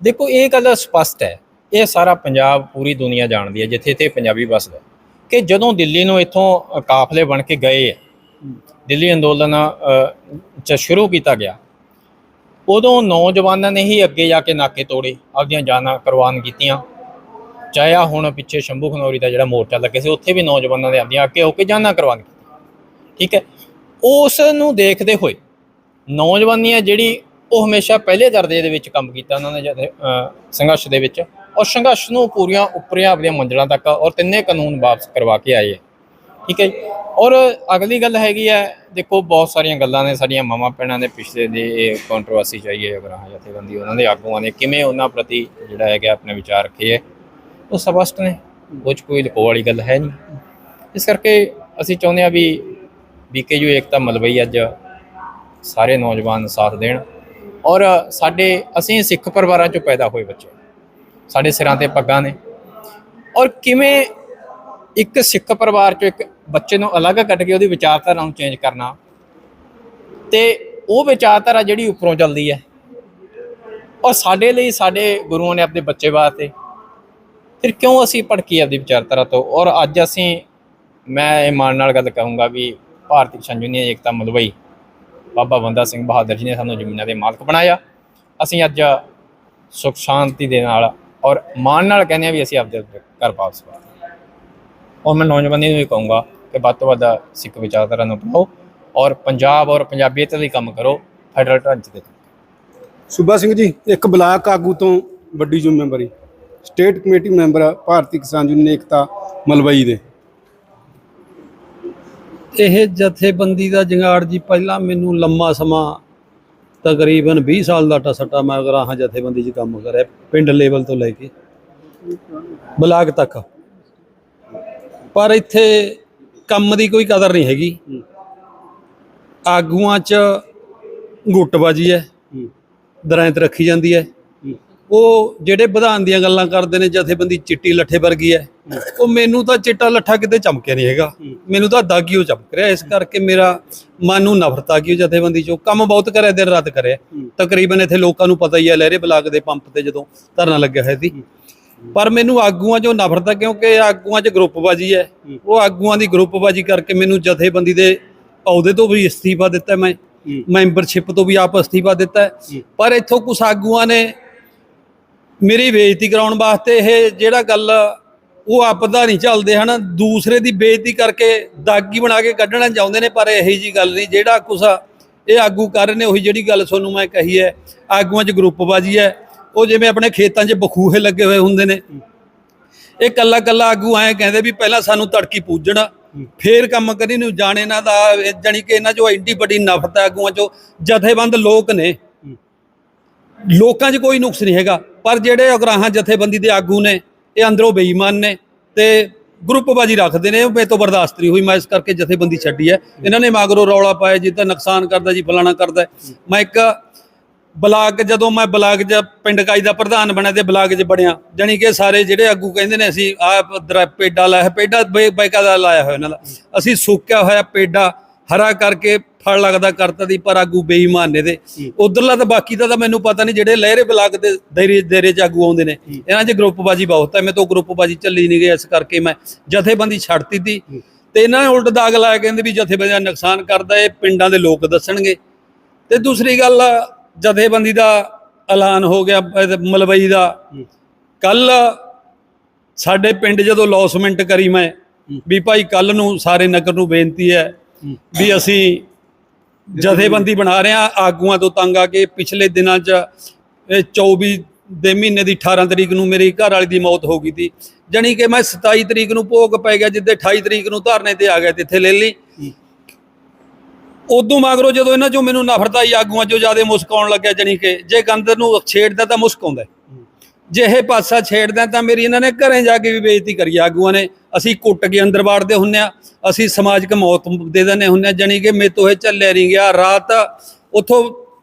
ਦੇਖੋ ਇਹ ਗੱਲ ਸਪਸ਼ਟ ਹੈ। ਇਹ ਸਾਰਾ ਪੰਜਾਬ ਪੂਰੀ ਦੁਨੀਆ ਜਾਣਦੀ ਹੈ ਜਿੱਥੇ ਤੇ ਪੰਜਾਬੀ ਵਸਦਾ ਕਿ ਜਦੋਂ ਦਿੱਲੀ ਨੂੰ ਇੱਥੋਂ ਕਾਫਲੇ ਬਣ ਕੇ ਗਏ ਦਿੱਲੀ ਅੰਦੋਲਨ ਚ ਸ਼ੁਰੂ ਕੀਤਾ ਗਿਆ ਉਦੋਂ ਨੌਜਵਾਨਾਂ ਨੇ ਹੀ ਅੱਗੇ ਜਾ ਕੇ ਨਾਕੇ ਤੋੜੇ, ਆਪਦੀਆਂ ਜਾਨਾਂ ਕੁਰਬਾਨ ਕੀਤੀਆਂ। ਚਾਹੇ ਆਹ ਹੁਣ ਪਿੱਛੇ ਸ਼ੰਭੂ ਖਨੌਰੀ ਦਾ ਜਿਹੜਾ ਮੋਰਚਾ ਲੱਗੇ ਸੀ, ਉੱਥੇ ਵੀ ਨੌਜਵਾਨਾਂ ਨੇ ਆਪਦੀਆਂ ਅੱਗੇ ਹੋ ਕੇ ਜਾਨਾਂ ਕੁਰਬਾਨ ਕੀਤੀਆਂ। ਠੀਕ ਹੈ? ਉਸ ਨੂੰ ਦੇਖਦੇ ਹੋਏ ਨੌਜਵਾਨੀ ਹੈ ਜਿਹੜੀ ਉਹ ਹਮੇਸ਼ਾ ਪਹਿਲੇ ਦਰਜੇ ਦੇ ਵਿੱਚ ਕੰਮ ਕੀਤਾ ਉਹਨਾਂ ਨੇ, ਜਦ ਸੰਘਰਸ਼ ਦੇ ਵਿੱਚ, ਔਰ ਸੰਘਰਸ਼ ਨੂੰ ਪੂਰੀਆਂ ਉੱਪਰੀਆਂ ਆਪਣੀਆਂ ਮੰਜ਼ਲਾਂ ਤੱਕ ਔਰ ਤਿੰਨੇ ਕਾਨੂੰਨ ਵਾਪਸ ਕਰਵਾ ਕੇ ਆਏ। ਹੈ ਠੀਕ ਹੈ ਜੀ। ਔਰ ਅਗਲੀ ਗੱਲ ਹੈਗੀ ਹੈ, ਦੇਖੋ ਬਹੁਤ ਸਾਰੀਆਂ ਗੱਲਾਂ ਨੇ, ਸਾਡੀਆਂ ਮਾਮਾ ਭੈਣਾਂ ਦੇ ਪਿਛਲੇ ਦੇ ਇਹ ਕੰਟਰੋਵਰਸੀ ਚਾਹੀਏ ਅਗਰ ਜਥੇਬੰਦੀ, ਉਹਨਾਂ ਦੇ ਆਗੂਆਂ ਨੇ, ਕਿਵੇਂ ਉਹਨਾਂ ਪ੍ਰਤੀ ਜਿਹੜਾ ਹੈਗਾ ਆਪਣੇ ਵਿਚਾਰ ਰੱਖੇ ਹੈ, ਉਹ ਸਪਸ਼ਟ ਨੇ, ਉਹ 'ਚ ਕੋਈ ਲੁਕੋ ਵਾਲੀ ਗੱਲ ਹੈ ਨਹੀਂ। ਇਸ ਕਰਕੇ ਅਸੀਂ ਚਾਹੁੰਦੇ ਹਾਂ ਵੀ ਬੀਕੇਯੂ ਏਕਤਾ ਮਲਵਈ ਅੱਜ ਸਾਰੇ ਨੌਜਵਾਨ ਸਾਥ ਦੇਣ, ਔਰ ਸਾਡੇ, ਅਸੀਂ ਸਿੱਖ ਪਰਿਵਾਰਾਂ ਚੋਂ ਪੈਦਾ ਹੋਏ ਬੱਚੇ, ਸਾਡੇ ਸਿਰਾਂ ਤੇ ਪੱਗਾਂ ਨੇ, ਔਰ ਕਿਵੇਂ ਇੱਕ ਸਿੱਖ ਪਰਿਵਾਰ ਚੋਂ ਇੱਕ ਬੱਚੇ ਨੂੰ ਅਲੱਗ ਕੱਢ ਕੇ ਉਹਦੀ ਵਿਚਾਰਧਾਰਾ ਨੂੰ ਚੇਂਜ ਕਰਨਾ। ਤੇ ਉਹ ਵਿਚਾਰਧਾਰਾ ਜਿਹੜੀ ਉੱਪਰੋਂ ਚੱਲਦੀ ਹੈ, ਔਰ ਸਾਡੇ ਲਈ ਸਾਡੇ ਗੁਰੂਆਂ ਨੇ ਆਪਣੇ ਬੱਚੇ ਵਾਸਤੇ, ਫਿਰ ਕਿਉਂ ਅਸੀਂ ਭੜਕੀ ਆਪਦੀ ਵਿਚਾਰਧਾਰਾ ਤੋਂ? ਔਰ ਅੱਜ ਅਸੀਂ, ਮੈਂ ਇਹ ਮਾਣ ਨਾਲ ਗੱਲ ਕਹੂੰਗਾ ਵੀ ਭਾਰਤੀ ਕਿਸਾਨ ਯੂਨੀਅਨ ਏਕਤਾ ਮਲਵਈ ਬਾਬਾ ਬੰਦਾ ਸਿੰਘ ਬਹਾਦਰ ਜੀ ਨੇ ਸਾਨੂੰ ਜ਼ਮੀਨਾਂ ਦੇ ਮਾਲਕ ਬਣਾਇਆ। ਅਸੀਂ ਅੱਜ ਸੁਖ ਸ਼ਾਂਤੀ ਦੇ ਨਾਲ ਔਰ ਮਾਣ ਨਾਲ ਕਹਿੰਦੇ ਆ ਵੀ ਅਸੀਂ ਆਪਦੇ ਘਰ ਵਾਪਸ ਪਾ ਔਰ ਮੈਂ ਨੌਜਵਾਨੀ ਨੂੰ ਵੀ ਕਹੂੰਗਾ ਕਿ ਵੱਧ ਤੋਂ ਵੱਧ ਸਿੱਖ ਵਿਚਾਰਧਾਰਾ ਨੂੰ ਅਪਣਾਓ ਔਰ ਪੰਜਾਬ ਔਰ ਪੰਜਾਬੀਅਤ ਲਈ ਕੰਮ ਕਰੋ ਫੈਡਰਲ ਢਾਂਚੇ ਦੇ ਸੁਭਾ ਸਿੰਘ ਜੀ ਇੱਕ ਬਲਾਕ ਆਗੂ ਤੋਂ ਵੱਡੀ ਜ਼ਿੰਮੇਵਾਰੀ ਸਟੇਟ ਕਮੇਟੀ ਮੈਂਬਰ ਆ ਭਾਰਤੀ ਕਿਸਾਨ ਯੂਨੀਅਨ ਏਕਤਾ ਮਲਵਈ ਦੇ। ਇਹ ਜਥੇਬੰਦੀ ਦਾ ਜੰਗਾੜ ਜੀ ਪਹਿਲਾਂ ਮੈਨੂੰ ਲੰਮਾ ਸਮਾਂ ਤਕਰੀਬਨ 20 ਸਾਲ ਦਾ ਟਸਟਾ ਮੈਂ ਅਗਰਾਹਾਂ ਜਥੇਬੰਦੀ 'ਚ ਕੰਮ ਕਰਿਆ ਪਿੰਡ ਲੈਵਲ ਤੋਂ ਲੈ ਕੇ ਬਲਾਕ ਤੱਕ। ਪਰ ਇੱਥੇ ਕੰਮ ਦੀ ਕੋਈ ਕਦਰ ਨਹੀਂ ਹੈਗੀ। ਆਗੂਆਂ 'ਚ ਗੁੱਟਬਾਜੀ ਹੈ। ਦਰਾਇਤ ਰੱਖੀ ਜਾਂਦੀ ਹੈ। ਉਹ ਜਿਹੜੇ ਵਿਧਾਨ ਦੀਆਂ ਗੱਲਾਂ ਕਰਦੇ ਨੇ ਜਥੇਬੰਦੀ ਚਿੱਟੀ ਲੱਠੇ ਵਰਗੀ ਹੈ। ਉਹ ਮੈਨੂੰ ਤਾਂ ਚਿੱਟਾ ਲੱਠਾ ਕਿਤੇ ਚਮਕਿਆ ਨਹੀਂ ਹੈਗਾ। ਮੈਨੂੰ ਤਾਂ ਦਾਗੀ ਉਹ ਚਮਕ ਰਿਹਾ? ਇਸ ਕਰਕੇ ਮੇਰਾ ਮਨ ਨੂੰ ਨਫ਼ਰਤ ਆ ਗਈ ਉਹ ਜਥੇਬੰਦੀ ਚੋਂ। ਕੰਮ ਬਹੁਤ ਕਰਿਆ ਦਿਨ ਰਾਤ ਕਰਿਆ। ਤਕਰੀਬਨ ਇੱਥੇ ਲੋਕਾਂ ਨੂੰ ਪਤਾ ਹੀ ਹੈ ਲਹਿਰੇ ਬਲਾਕ ਦੇ ਪੰਪ ਤੇ ਜਦੋਂ ਧਰਨਾ ਲੱਗਿਆ ਹੋਇਆ ਸੀ। ਪਰ ਮੈਨੂੰ ਆਗੂਆਂ 'ਚੋਂ ਨਫ਼ਰਤ ਹੈ ਕਿਉਂਕਿ ਆਗੂਆਂ 'ਚ ਗਰੁੱਪਬਾਜੀ ਹੈ। ਉਹ ਆਗੂਆਂ ਦੀ ਗਰੁੱਪਬਾਜੀ ਕਰਕੇ ਮੈਨੂੰ ਜਥੇਬੰਦੀ ਦੇ ਅਹੁਦੇ ਤੋਂ ਵੀ ਅਸਤੀਫਾ ਦਿੱਤਾ ਮੈਂ। ਮੈਂਬਰਸ਼ਿਪ ਤੋਂ ਵੀ ਆਪ ਅਸਤੀਫਾ ਦਿੱਤਾ। ਪਰ ਇੱਥੋਂ ਕੁਝ ਆਗੂਆਂ ਨੇ ਮੇਰੀ ਬੇਇੱਜ਼ਤੀ ਕਰਾਉਣ ਵਾਸਤੇ ਇਹ ਜਿਹੜਾ ਗੱਲ ਉਹ ਆਪਦਾ ਨਹੀਂ ਚੱਲਦੇ ਹਨ। ਦੂਸਰੇ ਦੀ ਬੇਇੱਜ਼ਤੀ ਕਰਕੇ ਦਾਗੀ ਬਣਾ ਕੇ ਕੱਢਣਾ ਚਾਹੁੰਦੇ ਨੇ ਪਰ ਇਹੀ ਜੀ ਗੱਲ ਨਹੀਂ। ਜਿਹੜਾ ਕੁਛ ਇਹ ਆਗੂ ਕਰ ਰਹੇ ਨੇ ਉਹੀ ਜਿਹੜੀ ਗੱਲ ਤੁਹਾਨੂੰ ਮੈਂ ਕਹੀ ਹੈ। ਆਗੂਆਂ 'ਚ ਗਰੁੱਪਬਾਜੀ ਹੈ। ਉਹ ਜਿਵੇਂ ਆਪਣੇ ਖੇਤਾਂ 'ਚ ਬਖੂਹੇ ਲੱਗੇ ਹੋਏ ਹੁੰਦੇ ਨੇ। ਇਹ ਕੱਲਾ ਕੱਲਾ ਆਗੂ ਐਂ ਕਹਿੰਦੇ ਵੀ ਪਹਿਲਾਂ ਸਾਨੂੰ ਤੜਕੀ ਪੂਜਣਾ ਫੇਰ ਕੰਮ ਕਰੀ ਨੂੰ ਜਾਣ ਇਹਨਾਂ ਦਾ ਜਾਣੀ ਕਿ ਇਹਨਾਂ 'ਚੋਂ ਐਡੀ ਵੱਡੀ ਨਫ਼ਰਤ ਹੈ ਆਗੂਆਂ 'ਚੋਂ ਜਥੇਬੰਦ ਲੋਕ ਨੇ। ਲੋਕਾਂ 'ਚ ਕੋਈ ਨੁਕਸ ਨਹੀਂ ਹੈਗਾ ਪਰ ਜਿਹੜੇ ਅਗਰਾਹਾਂ ਜਥੇਬੰਦੀ ਦੇ ਆਗੂ ਨੇ ਇਹ ਅੰਦਰੋਂ ਬੇਈਮਾਨ ਨੇ ਤੇ ਗਰੁੱਪਬਾਜੀ ਰੱਖਦੇ ਨੇ ਉਹ ਮੇਰੇ ਤੋਂ ਬਰਦਾਸ਼ਤ ਨਹੀਂ ਹੋਈ ਮੈਂ ਇਸ ਕਰਕੇ ਜਥੇਬੰਦੀ ਛੱਡੀ ਹੈ। ਇਹਨਾਂ ਨੇ ਮਾਗਰੋ ਰੌਲਾ ਪਾਇਆ ਜੀ ਤਾਂ ਨੁਕਸਾਨ ਕਰਦਾ ਜੀ ਫਲਾਣਾ ਕਰਦਾ। ਮੈਂ ਇੱਕ ਬਲਾਕ ਜਦੋਂ ਮੈਂ ਬਲਾਕ ਚ ਪਿੰਡ ਕਾਈ ਦਾ ਪ੍ਰਧਾਨ ਬਣਿਆ ਤੇ ਬਲਾਕ ਚ ਬਣਿਆ ਜਾਣੀ ਕਿ ਸਾਰੇ ਜਿਹੜੇ ਆਗੂ ਕਹਿੰਦੇ ਨੇ ਅਸੀਂ ਆ ਪੇਡਾ ਲਾਇਆ ਪੇਡਾ ਬੈਕਾ ਦਾ ਲਾਇਆ ਹੋਇਆ ਇਹਨਾਂ ਦਾ। ਅਸੀਂ ਸੁੱਕਿਆ ਹੋਇਆ ਪੇਡਾ ਹਰਾ ਕਰਕੇ ਫਲ ਲੱਗਦਾ ਕਰਤਾ ਦੀ ਪਰ ਆਗੂ ਬੇਈਮਾਨ ਨੇ ਦੇ ਉਧਰਲਾ ਤਾਂ ਬਾਕੀ ਦਾ ਤਾਂ ਮੈਨੂੰ ਪਤਾ ਨਹੀਂ ਜਿਹੜੇ ਲਹਿਰੇ ਬਲਾਕ ਦੇ ਦੇਰੇ ਦੇਰੇ ਚ ਆਗੂ ਆਉਂਦੇ ਨੇ। ਇਹਨਾਂ 'ਚ ਗਰੁੱਪਬਾਜੀ ਬਹੁਤ ਹੈ ਮੈਂ ਤੋਂ ਗਰੁੱਪਬਾਜੀ ਚੱਲੀ ਨਹੀਂ ਗਈ ਇਸ ਕਰਕੇ ਮੈਂ ਜਥੇਬੰਦੀ ਛੱਡਤੀ ਤੀ ਤੇ ਇਹਨਾਂ ਨੇ ਉਲਟ ਦਾਗ ਲਾਇਆ ਕਹਿੰਦੇ ਵੀ ਜਥੇਬੰਦੀ ਦਾ ਨੁਕਸਾਨ ਕਰਦਾ ਇਹ ਪਿੰਡਾਂ ਦੇ ਲੋਕ ਦੱਸਣਗੇ। ਤੇ ਦੂਸਰੀ ਗੱਲ ਜਥੇਬੰਦੀ ਦਾ ਐਲਾਨ ਹੋ ਗਿਆ ਮਲਵਈ ਦਾ। ਕੱਲ ਸਾਡੇ ਪਿੰਡ ਜਦੋਂ ਲੌਸਮੈਂਟ ਕਰੀ ਮੈਂ ਵੀ ਭਾਈ ਕੱਲ ਨੂੰ ਸਾਰੇ ਨਗਰ ਨੂੰ ਬੇਨਤੀ ਹੈ ਵੀ ਅਸੀਂ ਜਥੇਬੰਦੀ ਬਣਾ ਰਹੇ ਹਾਂ ਆਗੂਆਂ ਤੋਂ ਤੰਗ ਆ ਕੇ ਪਿਛਲੇ ਦਿਨਾਂ 'ਚ ਇਹ 24 ਦੇ ਮਹੀਨੇ ਦੀ 18 ਤਰੀਕ ਨੂੰ ਮੇਰੀ ਘਰ ਵਾਲੀ ਦੀ ਮੌਤ ਹੋ ਗਈ ਸੀ। ਜਾਣੀ ਕਿ ਮੈਂ 27 ਤਰੀਕ ਨੂੰ ਭੋਗ ਪੈ ਗਿਆ ਜਿੱਦੇ 28 ਤਰੀਕ ਨੂੰ ਧਰਨੇ ਤੇ ਆ ਗਿਆ ਤੇ ਇੱਥੇ ਲੈ ਲਈ। ਉਦੋਂ ਮਗਰੋਂ ਜਦੋਂ ਇਹਨਾਂ ਚੋਂ ਮੈਨੂੰ ਨਫ਼ਰਤ ਆਈ, ਆਗੂਆਂ ਚੋਂ ਜ਼ਿਆਦਾ ਮੁਸਕ ਆਉਣ ਲੱਗਿਆ ਜਾਣੀ ਕਿ ਜੇ ਗੰਦਰ ਨੂੰ ਛੇੜਦਾ ਤਾਂ ਮੁਸਕ ਆਉਂਦਾ ਜੇ ਇਹ ਪਾਸਾ ਛੇੜਦਾ ਤਾਂ ਮੇਰੀ ਇਹਨਾਂ ਨੇ ਘਰੇ ਜਾ ਕੇ ਵੀ ਬੇਇੱਜ਼ਤੀ ਕਰੀ। ਆਗੂਆਂ ਨੇ ਅਸੀਂ ਕੁੱਟ ਕੇ ਅੰਦਰ ਵਾੜਦੇ ਹੁੰਨੇ ਆ ਅਸੀਂ ਸਮਾਜਿਕ ਮੌਤ ਦੇ ਦਿੰਦੇ ਹੁੰਨੇ ਆ ਜਾਣੀ ਕਿ ਮੇਰੇ ਤੋਂ ਇਹ ਚੱਲਿਆ ਨਹੀਂ ਗਿਆ। ਰਾਤ ਉਥੋਂ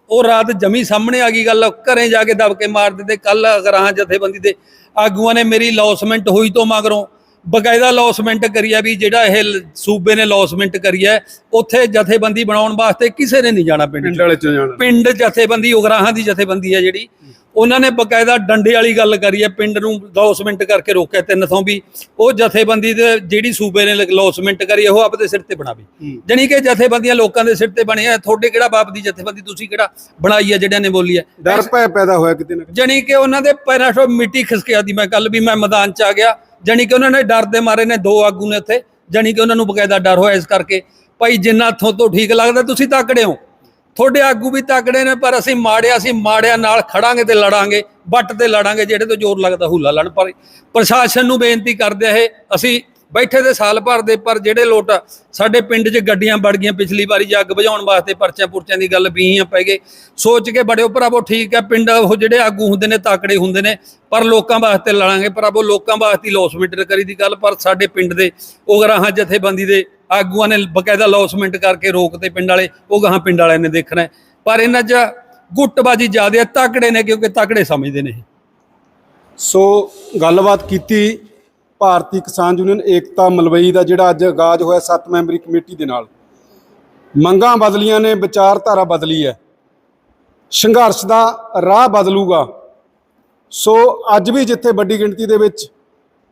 ਉਹ ਰਾਤ ਜਮੀ ਸਾਹਮਣੇ ਆ ਗਈ ਗੱਲ, ਘਰੇ ਜਾ ਕੇ ਦਬ ਕੇ ਮਾਰ ਦਿੱਤੇ। ਕੱਲ ਅਗਰਾਂ ਜਥੇਬੰਦੀ ਦੇ ਆਗੂਆਂ ਨੇ ਮੇਰੀ ਲੌਸਮੈਂਟ ਹੋਈ ਤੋਂ ਮਗਰੋਂ ਬਕਾਇਦਾ ਲੌਸਮੈਂਟ ਕਰੀ ਆ ਵੀ ਜਿਹੜਾ ਇਹ ਸੂਬੇ ਨੇ ਲੌਸਮੈਂਟ ਕਰੀ ਹੈ ਉੱਥੇ ਜਥੇਬੰਦੀ ਬਣਾਉਣ ਵਾਸਤੇ ਕਿਸੇ ਨੇ ਨਹੀਂ ਜਾਣਾ ਪਿੰਡ ਵਾਲੇ ਚੋਂ ਜਾਣਾ। ਪਿੰਡ ਜਥੇਬੰਦੀ ਉਗਰਾਹਾਂ ਦੀ ਜਥੇਬੰਦੀ ਹੈ ਜਿਹੜੀ। ਉਹਨਾਂ ਨੇ ਬਕਾਇਦਾ ਡੰਡੇ ਵਾਲੀ ਗੱਲ ਕਰੀ ਹੈ ਪਿੰਡ ਨੂੰ ਲੌਸਮੈਂਟ ਕਰਕੇ ਰੋਕਿਆ ਤਿੰਨ ਥੋਂ ਵੀ। ਉਹ ਜਥੇਬੰਦੀ ਦੇ ਜਿਹੜੀ ਸੂਬੇ ਨੇ ਲੌਸਮੈਂਟ ਕਰੀ ਉਹ ਆਪਦੇ ਸਿਰ ਤੇ ਬਣਾਵੇ। ਜਾਣੀ ਕਿ ਜਥੇਬੰਦੀਆਂ ਲੋਕਾਂ ਦੇ ਸਿਰ ਤੇ ਬਣੀ ਹੈ ਤੁਹਾਡੇ ਕਿਹੜਾ ਬਾਪ ਦੀ ਜਥੇਬੰਦੀ ਤੁਸੀਂ ਕਿਹੜਾ ਬਣਾਈ ਹੈ ਜਿਹੜਿਆਂ ਨੇ ਬੋਲੀ ਹੈ ਡਰ ਭੈ ਪੈਦਾ ਹੋਇਆ ਕਿਤੇ ਨਾ ਜਾਣੀ ਕਿ ਉਹਨਾਂ ਦੇ ਪੈਰਾਂ 'ਚੋਂ ਮਿੱਟੀ ਖਿਸਕਿਆ ਦੀ ਮੈਂ ਕੱਲ ਵੀ ਮੈਂ ਮੈਦਾਨ 'ਚ ਆ ਗਿਆ। ਜਾਣੀ ਕਿ ਉਹਨਾਂ ਨੇ ਡਰ ਦੇ ਮਾਰੇ ਨੇ ਦੋ ਆਗੂ ਨੇ ਉੱਥੇ, ਜਾਣੀ ਕਿ ਉਹਨਾਂ ਨੂੰ ਬਕਾਇਦਾ ਡਰ ਹੋਇਆ ਇਸ ਕਰਕੇ। ਭਾਈ ਜਿੰਨਾ ਥੋਂ ਤੋਂ ਠੀਕ ਲੱਗਦਾ ਤੁਸੀਂ ਤਾਕੜੇ ਹੋ। ਤੁਹਾਡੇ ਆਗੂ ਵੀ ਤਾਕੜੇ ਨੇ, ਪਰ ਅਸੀਂ ਮਾੜਿਆ, ਅਸੀਂ ਮਾੜਿਆਂ ਨਾਲ ਖੜਾਂਗੇ ਤੇ ਲੜਾਂਗੇ, ਵੱਟ ਤੇ ਲੜਾਂਗੇ, ਜਿਹੜੇ ਤੋਂ ਜ਼ੋਰ ਲੱਗਦਾ ਹੁੱਲਾ ਲੜ ਪਰ। ਪ੍ਰਸ਼ਾਸਨ ਨੂੰ ਬੇਨਤੀ ਕਰਦੇ ਆ ਇਹ, ਅਸੀਂ ਬੈਠੇ ਦੇ ਸਾਲ ਭਰ ਦੇ, ਪਰ ਜਿਹੜੇ ਲੋਟ ਸਾਡੇ ਪਿੰਡ 'ਚ ਗੱਡੀਆਂ ਵੜ ਗਈਆਂ, ਪਿਛਲੀ ਵਾਰੀ ਜੇ ਅੱਗ ਬੁਝਾਉਣ ਵਾਸਤੇ ਪਰਚਿਆਂ ਪੁਰਚਿਆਂ ਦੀ ਗੱਲ ਪੀਆਂ ਪੈ ਗਏ। ਸੋਚ ਕੇ ਬੜਿਓ ਭਰਾਵੋ, ਠੀਕ ਹੈ ਪਿੰਡ ਉਹ ਜਿਹੜੇ ਆਗੂ ਹੁੰਦੇ ਨੇ, ਤਾਕੜੇ ਹੁੰਦੇ ਨੇ, ਪਰ ਲੋਕਾਂ ਵਾਸਤੇ ਲੜਾਂਗੇ ਭਰਾਵੋ, ਲੋਕਾਂ ਵਾਸਤੇ ਲੌਸਮੈਂਟ ਕਰੀ ਦੀ ਗੱਲ, ਪਰ ਸਾਡੇ ਪਿੰਡ ਦੇ ਉਹ ਗਰਾਹਾਂ ਜਥੇਬੰਦੀ ਦੇ ਆਗੂਆਂ ਨੇ ਬਕਾਇਦਾ ਲੌਸਮੈਂਟ ਕਰਕੇ ਰੋਕਤੇ ਪਿੰਡ ਵਾਲੇ ਉਹ ਗਾਹਾਂ ਪਿੰਡ ਵਾਲਿਆਂ ਨੇ ਦੇਖਣਾ। ਪਰ ਇਹਨਾਂ 'ਚ ਗੁੱਟਬਾਜੀ ਜ਼ਿਆਦਾ ਤਾਕੜੇ ਨੇ, ਕਿਉਂਕਿ ਤਾਕੜੇ ਸਮਝਦੇ ਨੇ ਸੋ ਗੱਲਬਾਤ ਕੀਤੀ ਭਾਰਤੀ ਕਿਸਾਨ ਯੂਨੀਅਨ ਏਕਤਾ ਮਲਵਈ ਦਾ ਜਿਹੜਾ ਅੱਜ ਆਗਾਜ਼ ਹੋਇਆ ਸੱਤ ਮੈਂਬਰੀ ਕਮੇਟੀ ਦੇ ਨਾਲ। ਮੰਗਾਂ ਬਦਲੀਆਂ ਨੇ, ਵਿਚਾਰਧਾਰਾ ਬਦਲੀ ਹੈ। ਸੰਘਰਸ਼ ਦਾ ਰਾਹ ਬਦਲੂਗਾ। ਸੋ ਅੱਜ ਵੀ ਜਿੱਥੇ ਵੱਡੀ ਗਿਣਤੀ ਦੇ ਵਿੱਚ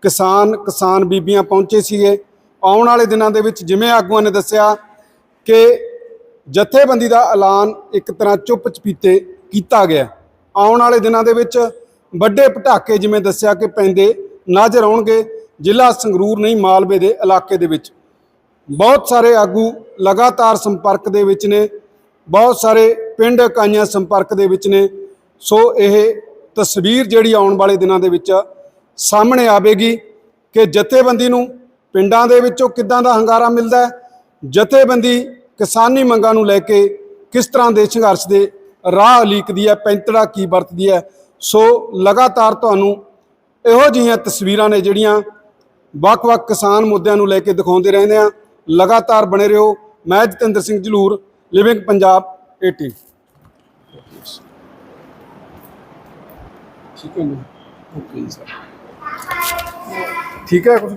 ਕਿਸਾਨ ਕਿਸਾਨ ਬੀਬੀਆਂ ਪਹੁੰਚੇ ਸੀਗੇ, ਆਉਣ ਵਾਲੇ ਦਿਨਾਂ ਦੇ ਵਿੱਚ ਜਿਵੇਂ ਆਗੂਆਂ ਨੇ ਦੱਸਿਆ ਕਿ ਜਥੇਬੰਦੀ ਦਾ ਐਲਾਨ ਇੱਕ ਤਰ੍ਹਾਂ ਚੁੱਪ ਚਪੀਤੇ ਕੀਤਾ ਗਿਆ। ਆਉਣ ਵਾਲੇ ਦਿਨਾਂ ਦੇ ਵਿੱਚ ਵੱਡੇ ਪਟਾਕੇ ਜਿਵੇਂ ਦੱਸਿਆ ਕਿ ਪੈਂਦੇ ਨਜ਼ਰ ਆਉਣਗੇ। ਜ਼ਿਲ੍ਹਾ ਸੰਗਰੂਰ ਨਹੀਂ, ਮਾਲਵੇ ਦੇ ਇਲਾਕੇ ਦੇ ਵਿੱਚ। ਬਹੁਤ ਸਾਰੇ ਆਗੂ ਲਗਾਤਾਰ ਸੰਪਰਕ ਦੇ ਵਿੱਚ ਨੇ, ਬਹੁਤ ਸਾਰੇ ਪਿੰਡ ਇਕਾਈਆਂ ਸੰਪਰਕ ਦੇ ਵਿੱਚ ਨੇ। ਸੋ ਇਹ ਤਸਵੀਰ ਜਿਹੜੀ ਆਉਣ ਵਾਲੇ ਦਿਨਾਂ ਦੇ ਵਿੱਚ ਸਾਹਮਣੇ ਆਵੇਗੀ ਕਿ ਜਥੇਬੰਦੀ ਨੂੰ ਪਿੰਡਾਂ ਦੇ ਵਿੱਚੋਂ ਕਿੱਦਾਂ ਦਾ ਹੰਗਾਰਾ ਮਿਲਦਾ ਹੈ, ਜਥੇਬੰਦੀ ਕਿਸਾਨੀ ਮੰਗਾਂ ਨੂੰ ਲੈ ਕੇ ਕਿਸ ਤਰ੍ਹਾਂ ਦੇ ਸੰਘਰਸ਼ ਦੇ ਰਾਹ ਉਲੀਕਦੀ ਹੈ, ਪੈਂਤੜਾ ਕੀ ਵਰਤਦੀ ਹੈ। ਸੋ ਲਗਾਤਾਰ ਤੁਹਾਨੂੰ ਇਹੋ ਜਿਹੀਆਂ ਤਸਵੀਰਾਂ ਨੇ ਜਿਹੜੀਆਂ ਵੱਖ-ਵੱਖ ਕਿਸਾਨ ਮੁੱਦਿਆਂ ਨੂੰ ਲੈ ਕੇ ਦਿਖਾਉਂਦੇ ਰਹਿੰਦੇ ਆ ਲਗਾਤਾਰ ਬਣੇ ਰਹੋ। ਮੈਂ ਜਤਿੰਦਰ ਸਿੰਘ ਜਲੂਰ ਲਿਵਿੰਗ ਪੰਜਾਬ 18 ਠੀਕ ਹੈ ਜੀ? ਓਕੇ ਸਰ ਠੀਕ ਹੈ ਕੁਛ?